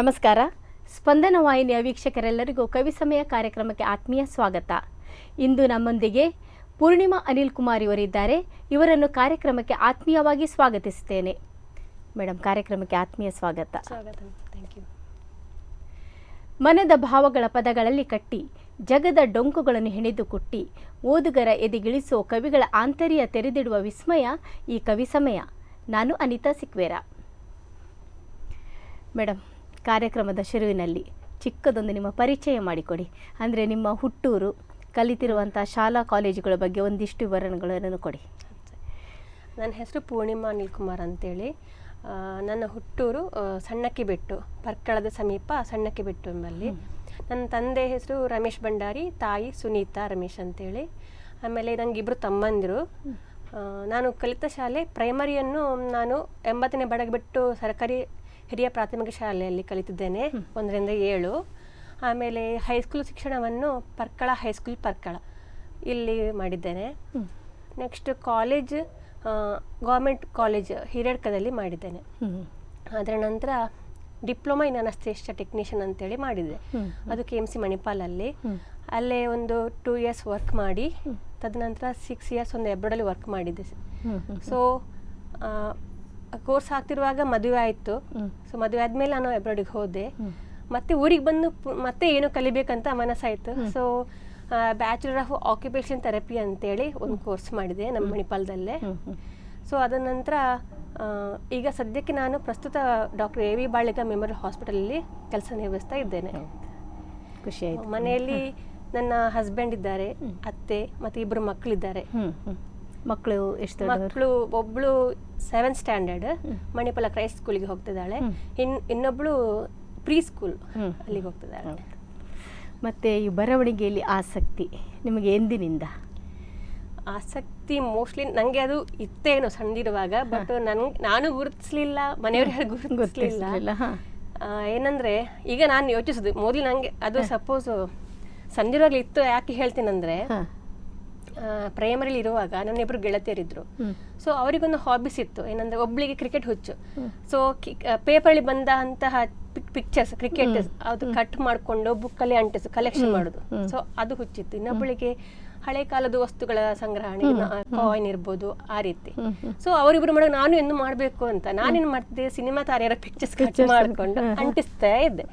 ನಮಸ್ಕಾರ. ಸ್ಪಂದನ ವಾಹಿನಿಯ ವೀಕ್ಷಕರೆಲ್ಲರಿಗೂ ಕವಿ ಸಮಯ ಕಾರ್ಯಕ್ರಮಕ್ಕೆ ಆತ್ಮೀಯ ಸ್ವಾಗತ. ಇಂದು ನಮ್ಮೊಂದಿಗೆ ಪೂರ್ಣಿಮಾ ಅನಿಲ್ ಕುಮಾರ್ ಇವರಿದ್ದಾರೆ ಇವರನ್ನು ಕಾರ್ಯಕ್ರಮಕ್ಕೆ ಆತ್ಮೀಯವಾಗಿ ಸ್ವಾಗತಿಸುತ್ತೇನೆ. ಮೇಡಮ್ ಕಾರ್ಯಕ್ರಮಕ್ಕೆ ಆತ್ಮೀಯ ಸ್ವಾಗತ. ಸ್ವಾಗತ. ಥ್ಯಾಂಕ್ ಯು ಮನದ ಭಾವಗಳ ಪದಗಳಲ್ಲಿ ಕಟ್ಟಿ ಜಗದ ಡೊಂಕುಗಳನ್ನು ಹೆಣೆದು ಕುಟ್ಟಿ ಓದುಗರ ಎದೆಗಿಳಿಸೋ ಕವಿಗಳ ಆಂತರ್ಯ ತೆರೆದಿಡುವ ವಿಸ್ಮಯ ಈ ಕವಿ ಸಮಯ. ನಾನು ಅನಿತಾ ಸಿಕ್ವೇರ. ಮೇಡಮ್ ಕಾರ್ಯಕ್ರಮದ ಶುರುವಿನಲ್ಲಿ ಚಿಕ್ಕದೊಂದು ನಿಮ್ಮ ಪರಿಚಯ ಮಾಡಿಕೊಡಿ. ಅಂದರೆ ನಿಮ್ಮ ಹುಟ್ಟೂರು ಕಲಿತಿರುವಂಥ ಶಾಲಾ ಕಾಲೇಜುಗಳ ಬಗ್ಗೆ ಒಂದಿಷ್ಟು ವಿವರಣೆಗಳನ್ನು ಕೊಡಿ. ನನ್ನ ಹೆಸರು ಪೂರ್ಣಿಮಾ ಅನಿಲ್ ಕುಮಾರ್ ಅಂತೇಳಿ ನನ್ನ ಹುಟ್ಟೂರು ಸಣ್ಣಕ್ಕೆ ಸಣ್ಣಕ್ಕಿಬೆಟ್ಟು ಪರ್ಕಳದ ಸಮೀಪ ಸಣ್ಣಕ್ಕಿಬೆಟ್ಟು ಎಂಬಲ್ಲಿ. ನನ್ನ ತಂದೆ ಹೆಸರು ರಮೇಶ್ ಭಂಡಾರಿ ತಾಯಿ ಸುನೀತಾ ರಮೇಶ್ ಅಂತೇಳಿ. ಆಮೇಲೆ ನನಗೆ ಇಬ್ಬರು ತಮ್ಮಂದಿರು. ನಾನು ಕಲಿತ ಶಾಲೆ ಪ್ರೈಮರಿಯನ್ನು ನಾನು ಎಂಬತ್ತನೇ ಬಡಗಬಿಟ್ಟು ಸರ್ಕಾರಿ ಹಿರಿಯ ಪ್ರಾಥಮಿಕ ಶಾಲೆಯಲ್ಲಿ ಕಲಿತಿದ್ದೇನೆ ಒಂದರಿಂದ ಏಳು. ಆಮೇಲೆ ಹೈಸ್ಕೂಲ್ ಶಿಕ್ಷಣವನ್ನು ಪರ್ಕಳ ಹೈಸ್ಕೂಲ್ ಪರ್ಕಳ ಇಲ್ಲಿ ಮಾಡಿದ್ದೇನೆ. ನೆಕ್ಸ್ಟ್ ಕಾಲೇಜ್ ಗೌರ್ಮೆಂಟ್ ಕಾಲೇಜ್ ಹಿರೇಡ್ಕದಲ್ಲಿ ಮಾಡಿದ್ದೇನೆ. ಅದರ ನಂತರ ಡಿಪ್ಲೊಮಾ ಇನ್ ಅನಸ್ತೇಷ ಟೆಕ್ನಿಷಿಯನ್ ಅಂತೇಳಿ ಮಾಡಿದೆ. ಅದು ಕೆ ಎಂ ಸಿ ಮಣಿಪಾಲಲ್ಲಿ. ಅಲ್ಲೇ ಒಂದು ಟೂ ಇಯರ್ಸ್ ವರ್ಕ್ ಮಾಡಿ ತದನಂತರ ಸಿಕ್ಸ್ ಇಯರ್ಸ್ ಒಂದು ಎಬ್ರಡಲ್ಲಿ ವರ್ಕ್ ಮಾಡಿದ್ದೆ. ಸೊ ಕೋರ್ಸ್ ಹಾಕ್ತಿರುವಾಗ ಮದುವೆ ಆಯಿತು. ಸೊ ಮದುವೆ ಆದಮೇಲೆ ನಾನು ಎಬ್ರೋಡಿಗೆ ಹೋದೆ. ಮತ್ತೆ ಊರಿಗೆ ಬಂದು ಮತ್ತೆ ಏನು ಕಲಿಬೇಕಂತ ಮನಸ್ಸಾಯಿತು so bachelor of occupation therapy ಅಂತೇಳಿ ಒಂದು ಕೋರ್ಸ್ ಮಾಡಿದೆ ನಮ್ಮ ಮಣಿಪಾಲದಲ್ಲೇ. ಸೊ ಅದ ನಂತರ ಈಗ ಸದ್ಯಕ್ಕೆ ನಾನು ಪ್ರಸ್ತುತ doctor A V Baliga memorial ಹಾಸ್ಪಿಟಲಲ್ಲಿ ಕೆಲಸ ನಿರ್ವಹಿಸ್ತಾ ಇದ್ದೇನೆ. ಖುಷಿ ಆಯ್ತು. ಮನೆಯಲ್ಲಿ ನನ್ನ ಹಸ್ಬೆಂಡ್ ಇದ್ದಾರೆ ಅತ್ತೆ ಮತ್ತು ಇಬ್ಬರು ಮಕ್ಕಳಿದ್ದಾರೆ. ಮಕ್ಕಳು ಎಷ್ಟು ಮಕ್ಕಳು ಒಬ್ಳು ಸೆವೆಂತ್ ಸ್ಟ್ಯಾಂಡರ್ಡ್ ಮಣಿಪಾಲ ಕ್ರೈಸ್ಟ್ ಸ್ಕೂಲಿಗೆ ಹೋಗ್ತಿದ್ದಾಳೆ. ಇನ್ ಇನ್ನೊಬ್ಳು ಪ್ರೀ ಸ್ಕೂಲ್. ಅಲ್ಲಿಗೆ ಹೋಗ್ತಿದ್ದಾಳೆ. ಮತ್ತೆ ಈ ಬರವಣಿಗೆಯಲ್ಲಿ ಆಸಕ್ತಿ ನಿಮಗೆ ಎಂದಿನಿಂದ? ಆಸಕ್ತಿ ಮೋಸ್ಟ್ಲಿ ನನಗೆ ಅದು ಇತ್ತೇನು ಸಣ್ಣದಿರುವಾಗ ಬಟ್ ನನ್ ನಾನು ಗುರುತಿಸ್ಲಿಲ್ಲ ಮನೆಯವ್ರಿಗೆ ಗುರುತಿಸ್ಲಿಲ್ಲ. ಏನಂದ್ರೆ ಈಗ ನಾನು ಯೋಚಿಸುದು ಮೊದಲು ನಂಗೆ ಅದು ಸಪೋಸ್ ಸಂಜೆವಾಗ್ಲಿ ಇತ್ತು ಯಾಕೆ ಹೇಳ್ತೀನಂದ್ರೆ. ಪ್ರೈಮರಿಲಿ ಇರುವಾಗ ನನ್ನ ಇಬ್ಬರು ಗೆಳತಿಯರಿದ್ರು ಸೊ ಅವರಿಗೊಂದು ಹಾಬೀಸ್ ಇತ್ತು. ಏನಂದ್ರೆ ಒಬ್ಳಿಗೆ ಕ್ರಿಕೆಟ್ ಹುಚ್ಚು. ಸೊ ಪೇಪರಲ್ಲಿ ಬಂದಂತಹ ಪಿಕ್ಚರ್ಸ್ ಕ್ರಿಕೆಟ್ ಅದು ಕಟ್ ಮಾಡ್ಕೊಂಡು ಬುಕ್ಕಲ್ಲಿ ಅಂಟಿಸು ಕಲೆಕ್ಷನ್ ಮಾಡೋದು. ಸೊ ಅದು ಹುಚ್ಚಿತ್ತು. ಇನ್ನೊಬ್ಬಳಿಗೆ ಹಳೆ ಕಾಲದ ವಸ್ತುಗಳ ಸಂಗ್ರಹಣೆ ಕಾಯಿನ್ ಇರ್ಬೋದು ಆ ರೀತಿ. ಸೊ ಅವರಿಬ್ರು ಮಾಡೋ ನಾನು ಏನು ಮಾಡ್ಬೇಕು ಅಂತ. ನಾನೇನು ಮಾಡ್ತಿದ್ದೆ? ಸಿನಿಮಾ ತಾರೆಯರ ಪಿಕ್ಚರ್ಸ್ ಕಟ್ ಮಾಡಿಕೊಂಡು ಅಂಟಿಸ್ತಾ ಇದ್ದೆ.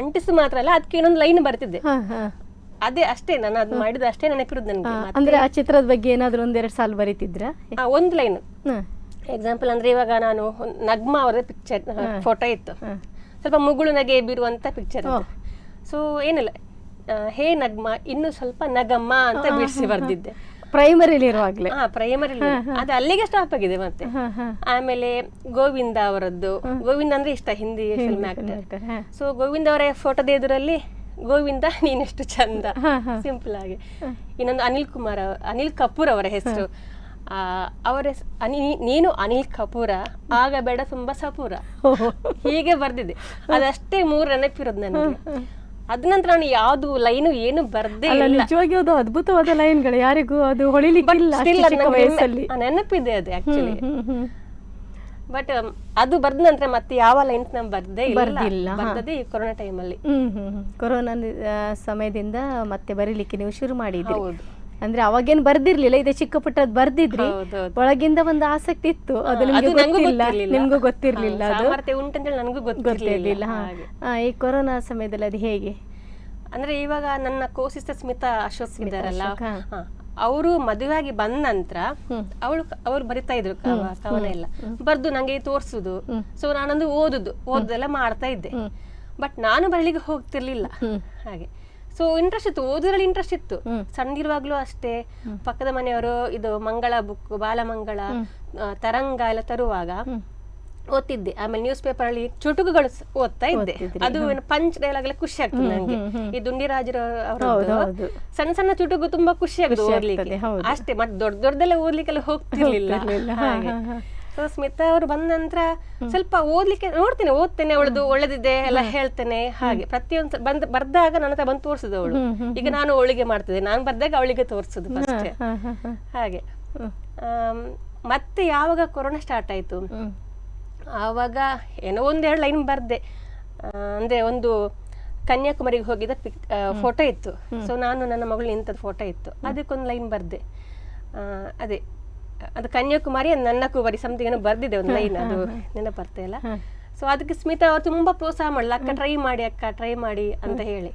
ಅಂಟಿಸು ಮಾತ್ರ ಅಲ್ಲ ಅದಕ್ಕೆ ಇನ್ನೊಂದು ಲೈನ್ ಬರ್ತಿದ್ದೆ. ಅದೇ ಅಷ್ಟೇ ನಾನು ಅದು ಮಾಡಿದ ಅಷ್ಟೇ ನೆನಪಿರುದು ನನಗೆ ಅಂದ್ರೆ ಆ ಚಿತ್ರದ ಬಗ್ಗೆ ಏನಾದ್ರು ಒಂದೆರಡು ಸಾಲು ಬರೀತಿದ್ರ? ಒಂದು ಲೈನ್. ಎಕ್ಸಾಂಪಲ್ ಅಂದ್ರೆ ಇವಾಗ ನಾನು ನಗ್ಮ ಅವರ ಪಿಕ್ಚರ್ ಫೋಟೋ ಇತ್ತು. ಸ್ವಲ್ಪ ಮುಗುಳು ನಗೆ ಬೀರುವಂತ ಪಿಕ್ಚರ್ ಸೊ ಏನಿಲ್ಲ. ಹೇ ನಗ್ಮ ಇನ್ನು ಸ್ವಲ್ಪ ನಗಮ್ಮ ಅಂತ ಬಿಡಿಸಿ ಬರ್ದಿದ್ದೆ. ಪ್ರೈಮರಿಲಿ ಇರುವಾಗಲೇ. ಹಾ ಪ್ರೈಮರಿ ಅದು ಅಲ್ಲಿಗೆ ಸ್ಟಾಪ್ ಆಗಿದೆ ಮತ್ತೆ. ಆಮೇಲೆ ಗೋವಿಂದ ಅವರದ್ದು. ಗೋವಿಂದ ಅಂದ್ರೆ ಇಷ್ಟ Hindi film actor. So Govinda ಅವರ ಫೋಟೋದ ಎದುರಲ್ಲಿ ಗೋವಿಂದ ನೀನೆಷ್ಟು ಚಂದ. ಸಿಂಪಲ್ ಆಗಿ. ಇನ್ನೊಂದು ಅನಿಲ್ ಕುಮಾರ್ ಅನಿಲ್ ಕಪೂರ್ ಅವರ ಹೆಸರು. ಆ, ಅವರ ಅನಿ ನೀನು ಅನಿಲ್ ಕಪೂರ ಆಗ ಬೇಡ ತುಂಬಾ ಸಪೂರ. ಹೀಗೆ ಬರ್ದಿದೆ ಅದಷ್ಟೇ ಮೂರು ನೆನಪಿರೋದು ನನಗೆ. ಅದ ನಂತರ ನಾನು ಯಾವ್ದು ಲೈನು ಏನು ಬರ್ದೇ ನಿಜವಾಗಿ ಅದು ಅದ್ಭುತವಾದ ಲೈನ್ಗಳು. ಯಾರಿಗೂ ಅದು ಹೊಳಿಲಿಕ್ಕಿಲ್ಲ ನೆನಪಿದೆ ಅದು ಆಕ್ಚುಲಿ. ಬಟ್ ಅದು ಬರ್ದ ನಂತರ ಮತ್ತೆ ಯಾವ ಲೈನ್ಸ್ ನಾನು ಬರ್ದೇ ಬರ್ದಿಲ್ಲ. ಬರ್ದದೇ ಈ ಕೊರೋನಾ ಟೈಮಲ್ಲಿ. ಕೊರೋನಾ ಸಮಯದಿಂದ ಮತ್ತೆ ಬರೀಲಿಕ್ಕೆ ನೀವು ಶುರು ಮಾಡಿದ್ರಿ. ಅಂದ್ರೆ ಅವಾಗೇನ್ ಬರ್ದಿರ್ಲಿಲ್ಲ ಇದೆ ಚಿಕ್ಕ ಪುಟ್ಟದ್ ಬರ್ದಿದ್ರಿ. ಒಳಗಿಂದ ಒಂದು ಆಸಕ್ತಿ ಇತ್ತು. ಅದು ಗೊತ್ತಿಲ್ಲ. ಗೊತ್ತಿರ್ಲಿಲ್ಲ. ನಿಮ್ಗೂ ಗೊತ್ತಿರ್ಲಿಲ್ಲ ಅದು. ಉಂಟಂತೇಳಿ ನನಗೂ ಗೊತ್ತಿರ್ಲಿಲ್ಲ. ಈ ಕೊರೋನಾ ಸಮಯದಲ್ಲಿ ಅದು ಹೇಗೆ? ಅಂದ್ರೆ ಇವಾಗ ನನ್ನ ಕೋಸಿಸ್ಟರ್ ಸ್ಮಿತಾ ಅಶೋಕ್ ಇದ್ದಾರಲ್ಲ. ಅವರು ಮದುವೆಯಾಗಿ ಬಂದ ನಂತರ. ಅವಳು ಅವ್ರು ಬರಿತಾ ಇದ್ರು ಕವ- ಕವನ ಎಲ್ಲ. ಬರ್ದು ನಂಗೆ ತೋರ್ಸುದು. ಸೊ ನಾನೊಂದು ಓದುದು. ಓದುದೆಲ್ಲ ಮಾಡ್ತಾ ಇದ್ದೆ. ಬಟ್ ನಾನು ಬರಲಿಕ್ಕೆ ಹೋಗ್ತಿರ್ಲಿಲ್ಲ. ಹಾಗೆ. ಸೊ ಇಂಟ್ರೆಸ್ಟ್ ಇತ್ತು. ಓದೋದ್ರಲ್ಲಿ ಇಂಟ್ರೆಸ್ಟ್ ಇತ್ತು. ಸಣ್ಣಿರುವಾಗ್ಲೂ ಅಷ್ಟೇ. ಪಕ್ಕದ ಮನೆಯವರು ಇದು ಮಂಗಳ ಬುಕ್ ಬಾಲಮಂಗಳ ತರಂಗ ಎಲ್ಲ ತರುವಾಗ. ಓದ್ತಿದ್ದೆ. ಆಮೇಲೆ ನ್ಯೂಸ್ ಪೇಪರ್ ಅಲ್ಲಿ ಚುಟುಕುಗಳು ಓದ್ತಾ ಇದ್ದೆ. ಅದು ಪಂಚ್ ಡೈಲಾಗ್ ಎಲ್ಲ ಖುಷಿ ಆಗ್ತದೆ ನಂಗೆ. ಹ್ಮ್, ಹ್ಮ್. ಈ ದುಂಡಿರಾಜರ ರಾಜರ ಅವರದ್ದು. ಸಣ್ಣ ಸಣ್ಣ ಚುಟುಕು ತುಂಬಾ ಖುಷಿ ಆಗುತ್ತೆ ಓದ್ಲಿಕ್ಕೆ. ಅಷ್ಟೇ ಮತ್ತೆ ದೊಡ್ಡ ದೊಡ್ಡದೆಲ್ಲ ಓದ್ಲಿಕ್ಕೆಲ್ಲ ಹೋಗ್ತಿರ್ಲಿಲ್ಲ. ಸೊ ಸ್ಮಿತಾ ಅವರು ಬಂದ ನಂತರ ಸ್ವಲ್ಪ ಓದ್ಲಿಕ್ಕೆ ನೋಡ್ತೇನೆ ಓದ್ತೇನೆ ಅವಳದು ಒಳ್ಳೆದಿದೆ ಎಲ್ಲ ಹೇಳ್ತೇನೆ ಹಾಗೆ. ಪ್ರತಿಯೊಂದು ಬಂದ್ ಬರ್ದಾಗ ನನ್ನ ಹತ್ರ ಬಂದು ತೋರಿಸಿದ ಅವಳು. ಈಗ ನಾನು ಅವಳಿಗೆ ಮಾಡ್ತಿದ್ದೆ ನಾನು ಬರ್ದಾಗ ಅವಳಿಗೆ ತೋರಿಸುದು. ಹಾಗೆ. ಮತ್ತೆ ಯಾವಾಗ ಕೊರೋನಾ ಸ್ಟಾರ್ಟ್ ಆಯ್ತು. ಆವಾಗ ಏನೋ ಒಂದೆರಡು ಲೈನ್ ಬರ್ದೆ. ಅಂದ್ರೆ ಒಂದು ಕನ್ಯಾಕುಮಾರಿಗೆ ಹೋಗಿದ ಪಿಕ್ ಫೋಟೋ ಇತ್ತು. ಸೊ ನಾನು ನನ್ನ ಮಗಳು ನಿಂತದ ಫೋಟೋ ಇತ್ತು. ಅದಕ್ಕೊಂದು ಲೈನ್ ಬರ್ದೆ. ಅದೇ ಅದು ಕನ್ಯಾಕುಮಾರಿ ನನ್ನ ಕುಮಾರಿ ಸಮಥಿಂಗ್ ಏನೋ ಬರ್ದಿದೆ ಒಂದು ಲೈನ್ ಅದು ನೆನಪು ಬರ್ತಾ ಇಲ್ಲ. ಸೊ ಅದಕ್ಕೆ ಸ್ಮಿತಾ ಅವ್ರು ತುಂಬಾ ಪ್ರೋತ್ಸಾಹ ಮಾಡಲ್ಲ ಅಕ್ಕ ಟ್ರೈ ಮಾಡಿ ಅಕ್ಕ ಟ್ರೈ ಮಾಡಿ ಅಂತ ಹೇಳಿ.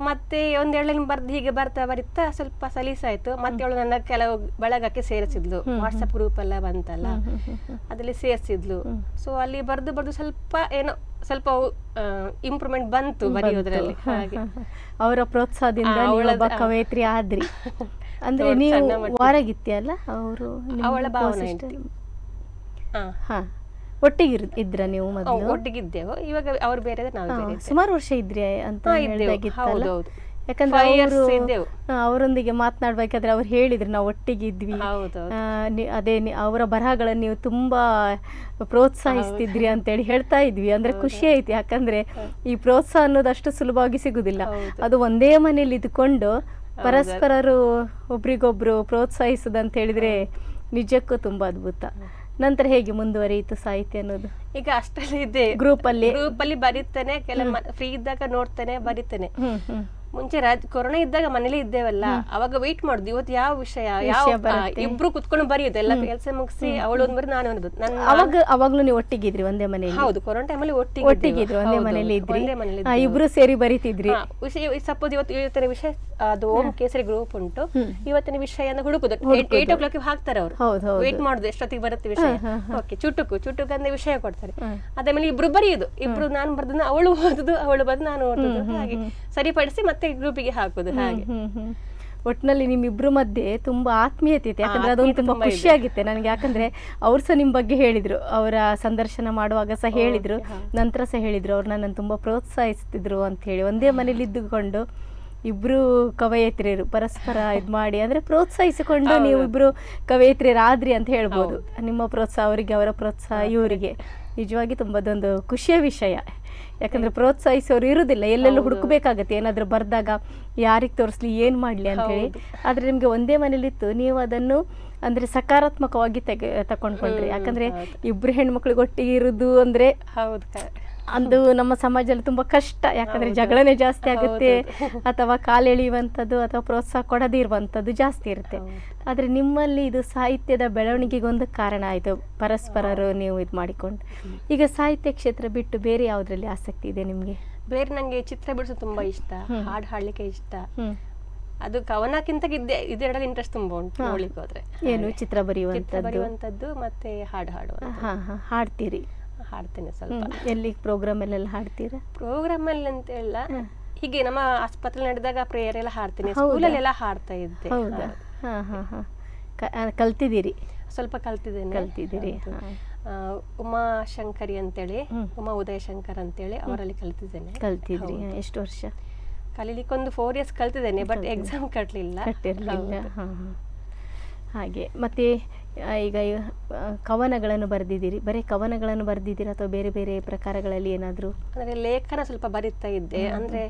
ಮತ್ತೆ ಒಂದೆರಡು ಲೈನ್ ಬರ್ದು ಹೀಗೆ ಬರ್ತಾ ಬರಿತಾ ಸ್ವಲ್ಪ ಸಲೀಸಾಯ್ತು. ಮತ್ತೆ ಅವಳು ನನ್ನ ಕೆಲವು ಬಳಗಕ್ಕೆ ಸೇರಿಸಿದ್ಲು. ವಾಟ್ಸಪ್ ಗ್ರೂಪ್ ಎಲ್ಲ ಬಂತಲ್ಲ ಅದ್ರಲ್ಲಿ ಸೇರಿಸಿದ್ಲು. ಸೊ ಅಲ್ಲಿ ಬರ್ದು ಬರ್ದು ಸ್ವಲ್ಪ ಏನೋ ಸ್ವಲ್ಪ ಇಂಪ್ರೂವ್ಮೆಂಟ್ ಬಂತು ಬರೆಯೋದ್ರಲ್ಲಿ. ಹಾಗೆ. ಅವರ ಪ್ರೋತ್ಸಾಹದಿಂದ ಒಬ್ಬ ಕವಯತ್ರಿ ಆದ್ರಿ. ಅಂದ್ರೆ ನೀವು ವಾರಗಿತ್ತಿ ಅಲ್ಲ ಅವರು ಅವಳ ಭಾವನೆ ಹಾ. ಒಟ್ಟಿಗೆ ಇದ್ರ ನೀವು ಮೊದಲು? ಒಟ್ಟಿಗಿದ್ದೆವು. ಇವಾಗ ಅವ್ರು ಬೇರೆ ನಾವು ಬೇರೆ ಇದ್ದೇವೆ. ಸುಮಾರು ವರ್ಷ ಇದ್ರಿ ಅಂತ ಹೌದು, ಹೌದು. ಯಾಕಂದ್ರೆ ಅವರು ಅವರೊಂದಿಗೆ ಮಾತನಾಡ್ಬೇಕಾದ್ರೆ ಅವ್ರು ಹೇಳಿದ್ರು ನಾವು ಒಟ್ಟಿಗೆ ಇದ್ವಿ ಅದೇ ಅವರ ಬರಹಗಳನ್ನು ನೀವು ತುಂಬಾ ಪ್ರೋತ್ಸಾಹಿಸ್ತಿದ್ರಿ ಅಂತೇಳಿ ಹೇಳ್ತಾ ಇದ್ವಿ. ಅಂದ್ರೆ ಖುಷಿ ಆಯ್ತು. ಯಾಕಂದ್ರೆ ಈ ಪ್ರೋತ್ಸಾಹ ಅನ್ನೋದು ಅಷ್ಟು ಸುಲಭವಾಗಿ ಸಿಗುದಿಲ್ಲ. ಅದು ಒಂದೇ ಮನೇಲಿ ಇದ್ಕೊಂಡು ಪರಸ್ಪರರು ಒಬ್ರಿಗೊಬ್ರು ಪ್ರೋತ್ಸಾಹಿಸುದಂತ ಹೇಳಿದ್ರೆ ನಿಜಕ್ಕೂ ತುಂಬಾ ಅದ್ಭುತ. ನಂತರ ಹೇಗೆ ಮುಂದುವರಿಯಿತು ಸಾಹಿತ್ಯ ಅನ್ನೋದು? ಈಗ ಅಷ್ಟರಲ್ಲಿ ಇದೆ. ಗ್ರೂಪ್ ಅಲ್ಲಿ? ಗ್ರೂಪ್ ಅಲ್ಲಿ ಬರೀತೇನೆ ಕೆಲ ಫ್ರೀ ಇದ್ದಾಗ ನೋಡ್ತೇನೆ ಬರೀತೇನೆ. ಮುಂಚೆ ರಾಜ್ ಕೊರೋನಾ ಇದ್ದಾಗ ಮನೇಲಿ ಇದ್ದೇವಲ್ಲ ಅವಾಗ ವೆಯ್ಟ್ ಮಾಡುದು. ಇವತ್ತು ಯಾವ ವಿಷಯ ಯಾವ. ಇಬ್ರು ಕುತ್ಕೊಂಡು ಬರೆಯುದು ಎಲ್ಲ ಕೆಲಸ ಮುಗಿಸಿ ಅವಳು ಒಂದ್ ಬರೀ ನಾನು ಒಂದು. ನನ್ನ ಅವಾಗ ಅವಾಗ್ಲೂ ನೀವು ಒಟ್ಟಿಗಿದ್ರಿ ಒಂದೇ ಮನೆಯಲ್ಲಿ? ಹೌದು ಕೊರೋನಾ ಟೈಮಲ್ಲಿ ಒಟ್ಟಿಗೆ ಒಟ್ಟಿಗಿದ್ರು ಒಂದೇ ಮನೇಲಿ ಇದ್ರಿ? ಒಂದೇ ಇಬ್ರು ಸೇರಿ ಬರೀತಿದ್ರಿ? ವಿಷಯ ಸಪೋಸ್ ಇವತ್ತು ಇವತ್ತಿನ ವಿಷಯ ಅದು ಓಂ ಕೇಸರಿ ಗ್ರೂಪ್ ಉಂಟು. ಇವತ್ತಿನ ವಿಷಯ ಹುಡುಕುದು. ಏಟ್ ಓ ಕ್ಲಾಕ್ ಹಾಕ್ತಾರೆ ಅವರು. ವೇಟ್ ಮಾಡುದು ಎಷ್ಟೊತ್ತಿಗೆ ಬರುತ್ತೆ ವಿಷಯ. ಓಕೆ ಚುಟುಕು ಚುಟುಕು ಅಂದ್ರೆ ವಿಷಯ ಕೊಡ್ತಾರೆ. ಅದಾದ್ಮೇಲೆ ಇಬ್ರು ಬರೆಯುದು. ಇಬ್ರು ನಾನು ಬರ್ದನ್ನ ಅವಳು ಓದುದು ಅವಳು ಬಂದು ನಾನು ಓದುದು. ಹಾಗೆ ಸರಿಪಡಿಸಿ ಮತ್ತೆ ಗ್ರೂಪಿಗೆ ಹಾಕುದು ಹಾಗೆ. ಒಟ್ಟಿನಲ್ಲಿ ನಿಮ್ಮಿಬ್ರು ಮಧ್ಯೆ ತುಂಬಾ ಆತ್ಮೀಯತೆ ಇತ್ತು ಯಾಕಂದ್ರೆ ಅದೊಂದು ತುಂಬಾ ಖುಷಿ ಆಗಿತ್ತೆ ನನಗೆ ಯಾಕಂದ್ರೆ ಅವ್ರು ಸಹ ನಿಮ್ ಬಗ್ಗೆ ಹೇಳಿದ್ರು. ಅವರ ಸಂದರ್ಶನ ಮಾಡುವಾಗ ಸಹ ಹೇಳಿದ್ರು. ನಂತರ ಸಹ ಹೇಳಿದ್ರು. ಅವ್ರು ನನ್ನನ್ನು ತುಂಬಾ ಪ್ರೋತ್ಸಾಹಿಸ್ತಿದ್ರು ಅಂತ ಹೇಳಿ ಒಂದೇ ಮನೇಲಿ ಇದ್ದುಕೊಂಡು ಇಬ್ರು ಕವಯತ್ರಿಯರು ಪರಸ್ಪರ ಇದ್ ಮಾಡಿ ಅಂದ್ರೆ ಪ್ರೋತ್ಸಾಹಿಸಿಕೊಂಡು ನೀವು ಇಬ್ರು ಕವಯತ್ರಿಯರಾದ್ರಿ ಅಂತ ಹೇಳ್ಬೋದು. ನಿಮ್ಮ ಪ್ರೋತ್ಸಾಹ ಅವರಿಗೆ ಅವರ ಪ್ರೋತ್ಸಾಹ ಇವರಿಗೆ. ನಿಜವಾಗಿ ತುಂಬದೊಂದು ಖುಷಿಯ ವಿಷಯ. ಯಾಕಂದ್ರೆ ಪ್ರೋತ್ಸಾಹಿಸೋರು ಇರೋದಿಲ್ಲ. ಎಲ್ಲೆಲ್ಲೂ ಹುಡುಕಬೇಕಾಗತ್ತೆ. ಏನಾದರೂ ಬರ್ದಾಗ ಯಾರಿಗೆ ತೋರಿಸ್ಲಿ ಏನ್ ಮಾಡ್ಲಿ ಅಂತ ಹೇಳಿ. ಆದ್ರೆ ನಿಮ್ಗೆ ಒಂದೇ ಮನೇಲಿತ್ತು. ನೀವು ಅದನ್ನು ಅಂದ್ರೆ ಸಕಾರಾತ್ಮಕವಾಗಿ ತೆಗೆ ತಕೊಂಡ್ಕೊಂಡ್ರಿ. ಯಾಕಂದ್ರೆ ಇಬ್ರು ಹೆಣ್ಮಕ್ಳಿಗೆ ಒಟ್ಟಿಗೆ ಇರೋದು ಅಂದ್ರೆ ಹೌದು ಅದು ನಮ್ಮ ಸಮಾಜದಲ್ಲಿ ತುಂಬಾ ಕಷ್ಟ. ಯಾಕಂದ್ರೆ ಜಗಳನೇ ಜಾಸ್ತಿ ಆಗುತ್ತೆ. ಅಥವಾ ಕಾಲೆಳೆಯುವಂಥದ್ದು ಅಥವಾ ಪ್ರೋತ್ಸಾಹ ಕೊಡದೇ ಇರುವಂಥದ್ದು ಜಾಸ್ತಿ ಇರುತ್ತೆ. ಆದ್ರೆ ನಿಮ್ಮಲ್ಲಿ ಇದು ಸಾಹಿತ್ಯದ ಬೆಳವಣಿಗೆಗೆ ಒಂದು ಕಾರಣ ಆಯ್ತು. ಪರಸ್ಪರರು ನೀವು ಇದು ಮಾಡಿಕೊಂಡು. ಈಗ ಸಾಹಿತ್ಯ ಕ್ಷೇತ್ರ ಬಿಟ್ಟು ಬೇರೆ ಯಾವ್ದ್ರಲ್ಲಿ ಆಸಕ್ತಿ ಇದೆ ನಿಮ್ಗೆ? ಬೇರೆ ನಂಗೆ ಚಿತ್ರ ಬಿಡಿಸೋದು ತುಂಬಾ ಇಷ್ಟ. ಹಾಡು ಹಾಡ್ಲಿಕ್ಕೆ ಇಷ್ಟ. ಅದು ಕವನಕ್ಕಿಂತ ಇದ್ದೆ ಇದೆರಡಲ್ಲಿ ಇಂಟ್ರೆಸ್ಟ್ ತುಂಬಾ ಉಂಟು ನೋಡ್ಲಿಕ್ಕೆ ಹೋದ್ರೆ ಏನು ಚಿತ್ರ ಬರೆಯುವಂಥದ್ದು? ಬರೆಯುವಂತದ್ದು ಮತ್ತೆ ಹಾಡು ಹಾಡುವ ಹಾ ಹಾ. ಹಾಡ್ತೀರಿ. ಹಾಡ್ತೇನೆ ಸ್ವಲ್ಪ. ಎಲ್ಲಿ ಪ್ರೋಗ್ರಾಮ್ ಅಲ್ಲೆಲ್ಲ ಹಾಡ್ತೀರಾ? ಪ್ರೋಗ್ರಾಮ್ ಅಲ್ಲಿ ಅಂತ ಹೇಳ ಹೀಗೆ ನಮ್ಮ ಆಸ್ಪತ್ರೆ ನಡೆದಾಗ ಪ್ರೇಯರ್ ಎಲ್ಲ ಹಾಡ್ತೇನೆ. ಸ್ಕೂಲಲ್ಲೆಲ್ಲ ಹಾಡ್ತಾ ಇದ್ದೆ. ಹೌದಾ? ಹಾ ಹಾ ಹಾ. ಕ- ಕಲ್ತಿದ್ದೀರಿ? ಸ್ವಲ್ಪ ಕಲ್ತಿದ್ದೇನೆ. ಕಲ್ತಿದ್ದೀರಿ ಉಮಾ ಶಂಕರಿ ಅಂತೇಳಿ. ಉಮಾ ಉದಯ ಶಂಕರ್ ಅಂತೇಳಿ ಅವರಲ್ಲಿ ಕಲ್ತಿದ್ದೇನೆ. ಕಲ್ತಿದ್ರಿ ಎಷ್ಟು ವರ್ಷ? ಕಲೀಲಿಕ್ಕೆ ಒಂದು ಫೋರ್ ಇಯರ್ಸ್ ಕಲ್ತಿದ್ದೇನೆ ಬಟ್ ಎಕ್ಸಾಮ್ ಕಟ್ಟಲಿಲ್ಲ ಕಟ್ಟಿರಲಿಲ್ಲ. ಹಾಗೆ. ಮತ್ತೆ ಈಗ ಕವನಗಳನ್ನು ಬರೆದಿದ್ದೀರಿ. ಬರೀ ಕವನಗಳನ್ನು ಬರೆದಿದ್ದೀರಾ ಅಥವಾ ಬೇರೆ ಬೇರೆ ಪ್ರಕಾರಗಳಲ್ಲಿ ಏನಾದರೂ? ಅಂದ್ರೆ ಲೇಖನ ಸ್ವಲ್ಪ ಬರೀತಾ ಇದ್ದೆ. ಅಂದ್ರೆ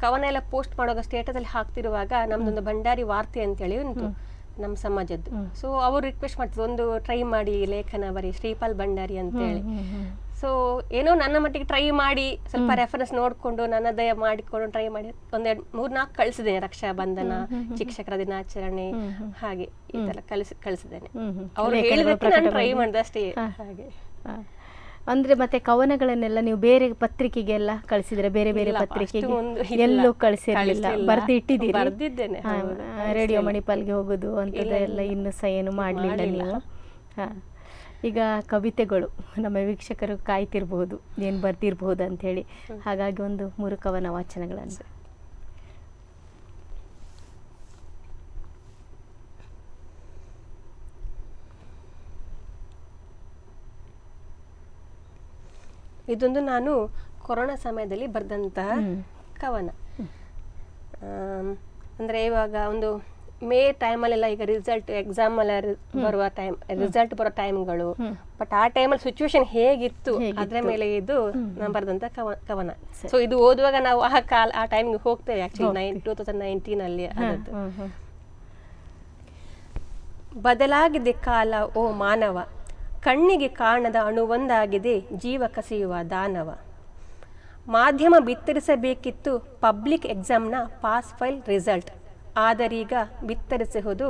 ಕವನ ಎಲ್ಲ ಪೋಸ್ಟ್ ಮಾಡುವಾಗ ಸ್ಟೇಟಸ್ ಅಲ್ಲಿ ಹಾಕ್ತಿರುವಾಗ ನಮ್ದೊಂದು ಭಂಡಾರಿ ವಾರ್ತೆ ಅಂತೇಳಿ ಉಂಟು. ನಮ್ಮ ಸಮಾಜದ್ದು. ಸೊ ಅವರು ರಿಕ್ವೆಸ್ಟ್ ಮಾಡ್ತಿದ್ರು ಒಂದು ಟ್ರೈ ಮಾಡಿ ಲೇಖನ ಬರಿ ಶ್ರೀಪಾಲ್ ಭಂಡಾರಿ ಅಂತೇಳಿ. ಸೊ ಏನೋ ನನ್ನ ಮಟ್ಟಿಗೆ ಟ್ರೈ ಮಾಡಿ ಸ್ವಲ್ಪ ರೆಫರೆನ್ಸ್ ನೋಡ್ಕೊಂಡು ನನ್ನದೇ ಮಾಡಿಕೊಂಡು ಟ್ರೈ ಮಾಡಿ. ಒಂದೆರಡು ಮೂರ್ನಾಲ್ಕು ಕಳಿಸಿದ್ದೇನೆ ರಕ್ಷಾ ಬಂಧನ ಶಿಕ್ಷಕರ ದಿನಾಚರಣೆ ಹಾಗೆ ಈ ತರ ಕಳಿಸಿ ಕಳಿಸಿದ್ದೇನೆ. ಅವ್ರು ಹೇಳಿದ ಟ್ರೈ ಮಾಡಿದಷ್ಟೇ ಹಾಗೆ. ಅಂದ್ರೆ ಮತ್ತೆ ಕವನಗಳನ್ನೆಲ್ಲ ನೀವು ಬೇರೆ ಪತ್ರಿಕೆಗೆಲ್ಲ ಕಳಿಸಿದ್ರೆ ಬೇರೆ ಬೇರೆ ಪತ್ರಿಕೆಗೆ. ಎಲ್ಲೂ ಕಳಿಸಿರ್ಲಿಲ್ಲ. ಬರ್ದು ಇಟ್ಟಿದ್ದೀರಿ. ರೇಡಿಯೋ ಮಣಿಪಾಲ್ಗೆ ಹೋಗುದು ಅಂತದೆಲ್ಲ ಇನ್ನು ಸಹ ಏನು ಮಾಡಲಿಲ್ಲ ನೀವು. ಹಾ. ಈಗ ಕವಿತೆಗಳು ನಮ್ಮ ವೀಕ್ಷಕರು ಕಾಯ್ತಿರ್ಬಹುದು ಏನು ಬರ್ದಿರ್ಬಹುದು ಅಂತ ಹೇಳಿ ಹಾಗಾಗಿ ಒಂದು ಮೂರು ಕವನ ವಾಚನಗಳನ್ನು. ಇದೊಂದು ನಾನು ಕೊರೋನಾ ಸಮಯದಲ್ಲಿ ಬರೆದಂತಹ ಕವನ. ಅಂದರೆ ಇವಾಗ ಒಂದು ಮೇ ಟೈಮಲ್ಲೆಲ್ಲ ಈಗ ರಿಸಲ್ಟ್ ಎಕ್ಸಾಮ್ ಎಲ್ಲ ಬರುವ ಟೈಮ್ ರಿಸಲ್ಟ್ ಬರೋ ಟೈಮ್ಗಳು ಬಟ್ ಆ ಟೈಮಲ್ಲಿ ಸಿಚುವೇಶನ್ ಹೇಗಿತ್ತು ಅದರ ಮೇಲೆ ಇದು ನಾನು ಬರೆದಂತ ಕವ ಕವನ. ಸೊ ಇದು ಓದುವಾಗ ನಾವು ಆ ಕಾಲ ಆ ಟೈಮ್ಗೆ ಹೋಗ್ತೇವೆ ಆ್ಯಕ್ಚುಲಿ ನೈನ್ ಟೂ ತೌಸಂಡ್ ನೈನ್ಟೀನಲ್ಲಿ ಅದದ್ದು ಬದಲಾಗಿದೆ ಕಾಲ ಓ ಮಾನವ. ಕಣ್ಣಿಗೆ ಕಾಣದ ಅಣುವೊಂದಾಗಿದೆ ಜೀವ ಕಸಿಯುವ ದಾನವ. ಮಾಧ್ಯಮ ಬಿತ್ತರಿಸಬೇಕಿತ್ತು ಪಬ್ಲಿಕ್ ಎಕ್ಸಾಮ್ನ ಪಾಸ್ ಫೈಲ್ ರಿಸಲ್ಟ್. ಆದರೀಗ ಬಿತ್ತರಿಸುವುದು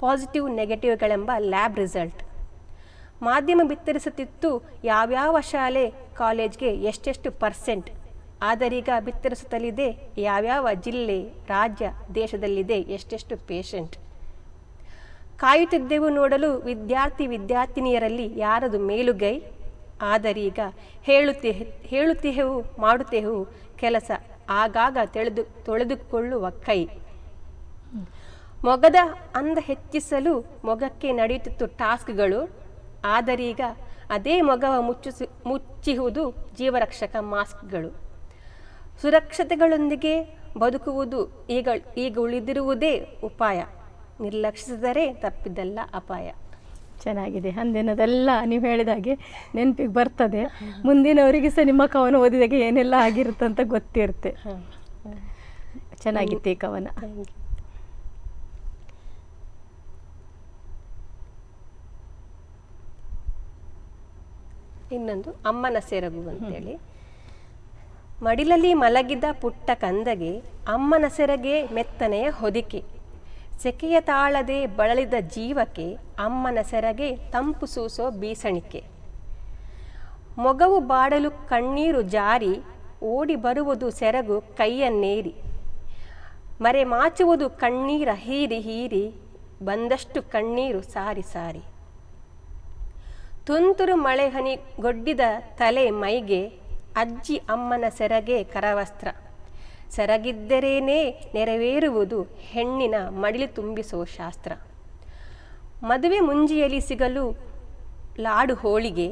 ಪಾಸಿಟಿವ್ ನೆಗೆಟಿವ್ಗಳೆಂಬ ಲ್ಯಾಬ್ ರಿಸಲ್ಟ್. ಮಾಧ್ಯಮ ಬಿತ್ತರಿಸುತ್ತಿತ್ತು ಯಾವ್ಯಾವ ಶಾಲೆ ಕಾಲೇಜ್ಗೆ ಎಷ್ಟೆಷ್ಟು ಪರ್ಸೆಂಟ್. ಆದರೀಗ ಬಿತ್ತರಿಸುತ್ತಲಿದೆ ಯಾವ್ಯಾವ ಜಿಲ್ಲೆ, ರಾಜ್ಯ, ದೇಶದಲ್ಲಿದೆ ಎಷ್ಟೆಷ್ಟು ಪೇಷಂಟ್. ಕಾಯುತ್ತಿದ್ದೆವು ನೋಡಲು ವಿದ್ಯಾರ್ಥಿ ವಿದ್ಯಾರ್ಥಿನಿಯರಲ್ಲಿ ಯಾರದು ಮೇಲುಗೈ? ಆದರೀಗ ಹೇಳುತ್ತೆ ಹೇಳುತ್ತಿಹೆವು ಮಾಡುತ್ತೆವು ಕೆಲಸ. ಆಗಾಗ ತೆಳೆದು ತೊಳೆದುಕೊಳ್ಳುವ ಕೈ. ಮೊಗದ ಅಂದ ಹೆಚ್ಚಿಸಲು ಮೊಗಕ್ಕೆ ನಡೆಯುತ್ತಿತ್ತು ಟಾಸ್ಕ್ಗಳು. ಆದರೀಗ ಅದೇ ಮೊಗವ ಮುಚ್ಚಿಸಿ ಮುಚ್ಚಿಹುದು ಜೀವರಕ್ಷಕ ಮಾಸ್ಕ್ಗಳು. ಸುರಕ್ಷತೆಗಳೊಂದಿಗೆ ಬದುಕುವುದು ಈಗ ಈಗ ಉಳಿದಿರುವುದೇ ಉಪಾಯ. ನಿರ್ಲಕ್ಷಿಸಿದರೆ ತಪ್ಪಿದ್ದಲ್ಲ ಅಪಾಯ. ಚೆನ್ನಾಗಿದೆ. ಅಂದಿನದೆಲ್ಲ ನೀವು ಹೇಳಿದ ಹಾಗೆ ನೆನಪಿಗೆ ಬರ್ತದೆ. ಮುಂದಿನವರಿಗೆ ಸಹ ನಿಮ್ಮ ಕವನ ಓದಿದಾಗ ಏನೆಲ್ಲ ಆಗಿರುತ್ತೆ ಅಂತ ಗೊತ್ತಿರುತ್ತೆ. ಚೆನ್ನಾಗಿತ್ತು ಈ ಕವನ ಇನ್ನೊಂದು ಅಮ್ಮನ ಸೆರಗು ಅಂತೇಳಿ. ಮಡಿಲಲ್ಲಿ ಮಲಗಿದ ಪುಟ್ಟ ಕಂದಗೆ ಅಮ್ಮನ ಸೆರಗೆ ಮೆತ್ತನೆಯ ಹೊದಿಕೆ. ಸೆಕೆಯ ತಾಳದೆ ಬಳಲಿದ ಜೀವಕ್ಕೆ ಅಮ್ಮನ ಸೆರಗೆ ತಂಪು ಸೂಸೋ ಬೀಸಣಿಕೆ. ಮೊಗವು ಬಾಡಲು ಕಣ್ಣೀರು ಜಾರಿ, ಓಡಿ ಬರುವುದು ಸೆರಗು ಕೈಯನ್ನೇರಿ. ಮರೆ ಮಾಚುವುದು ಕಣ್ಣೀರ ಹೀರಿ ಹೀರಿ, ಬಂದಷ್ಟು ಕಣ್ಣೀರು ಸಾರಿ ಸಾರಿ. ತುಂತುರು ಮಳೆ ಹನಿ ಗೊಡ್ಡಿದ ತಲೆ ಮೈಗೆ, ಅಜ್ಜಿ ಅಮ್ಮನ ಸೆರಗೆ ಕರವಸ್ತ್ರ. ಸೆರಗಿದ್ದರೇನೇ ನೆರವೇರುವುದು ಹೆಣ್ಣಿನ ಮಡಿಲು ತುಂಬಿಸೋ ಶಾಸ್ತ್ರ. ಮದುವೆ ಮುಂಜಿಯಲ್ಲಿ ಸಿಗಲು ಲಾಡು ಹೋಳಿಗೆ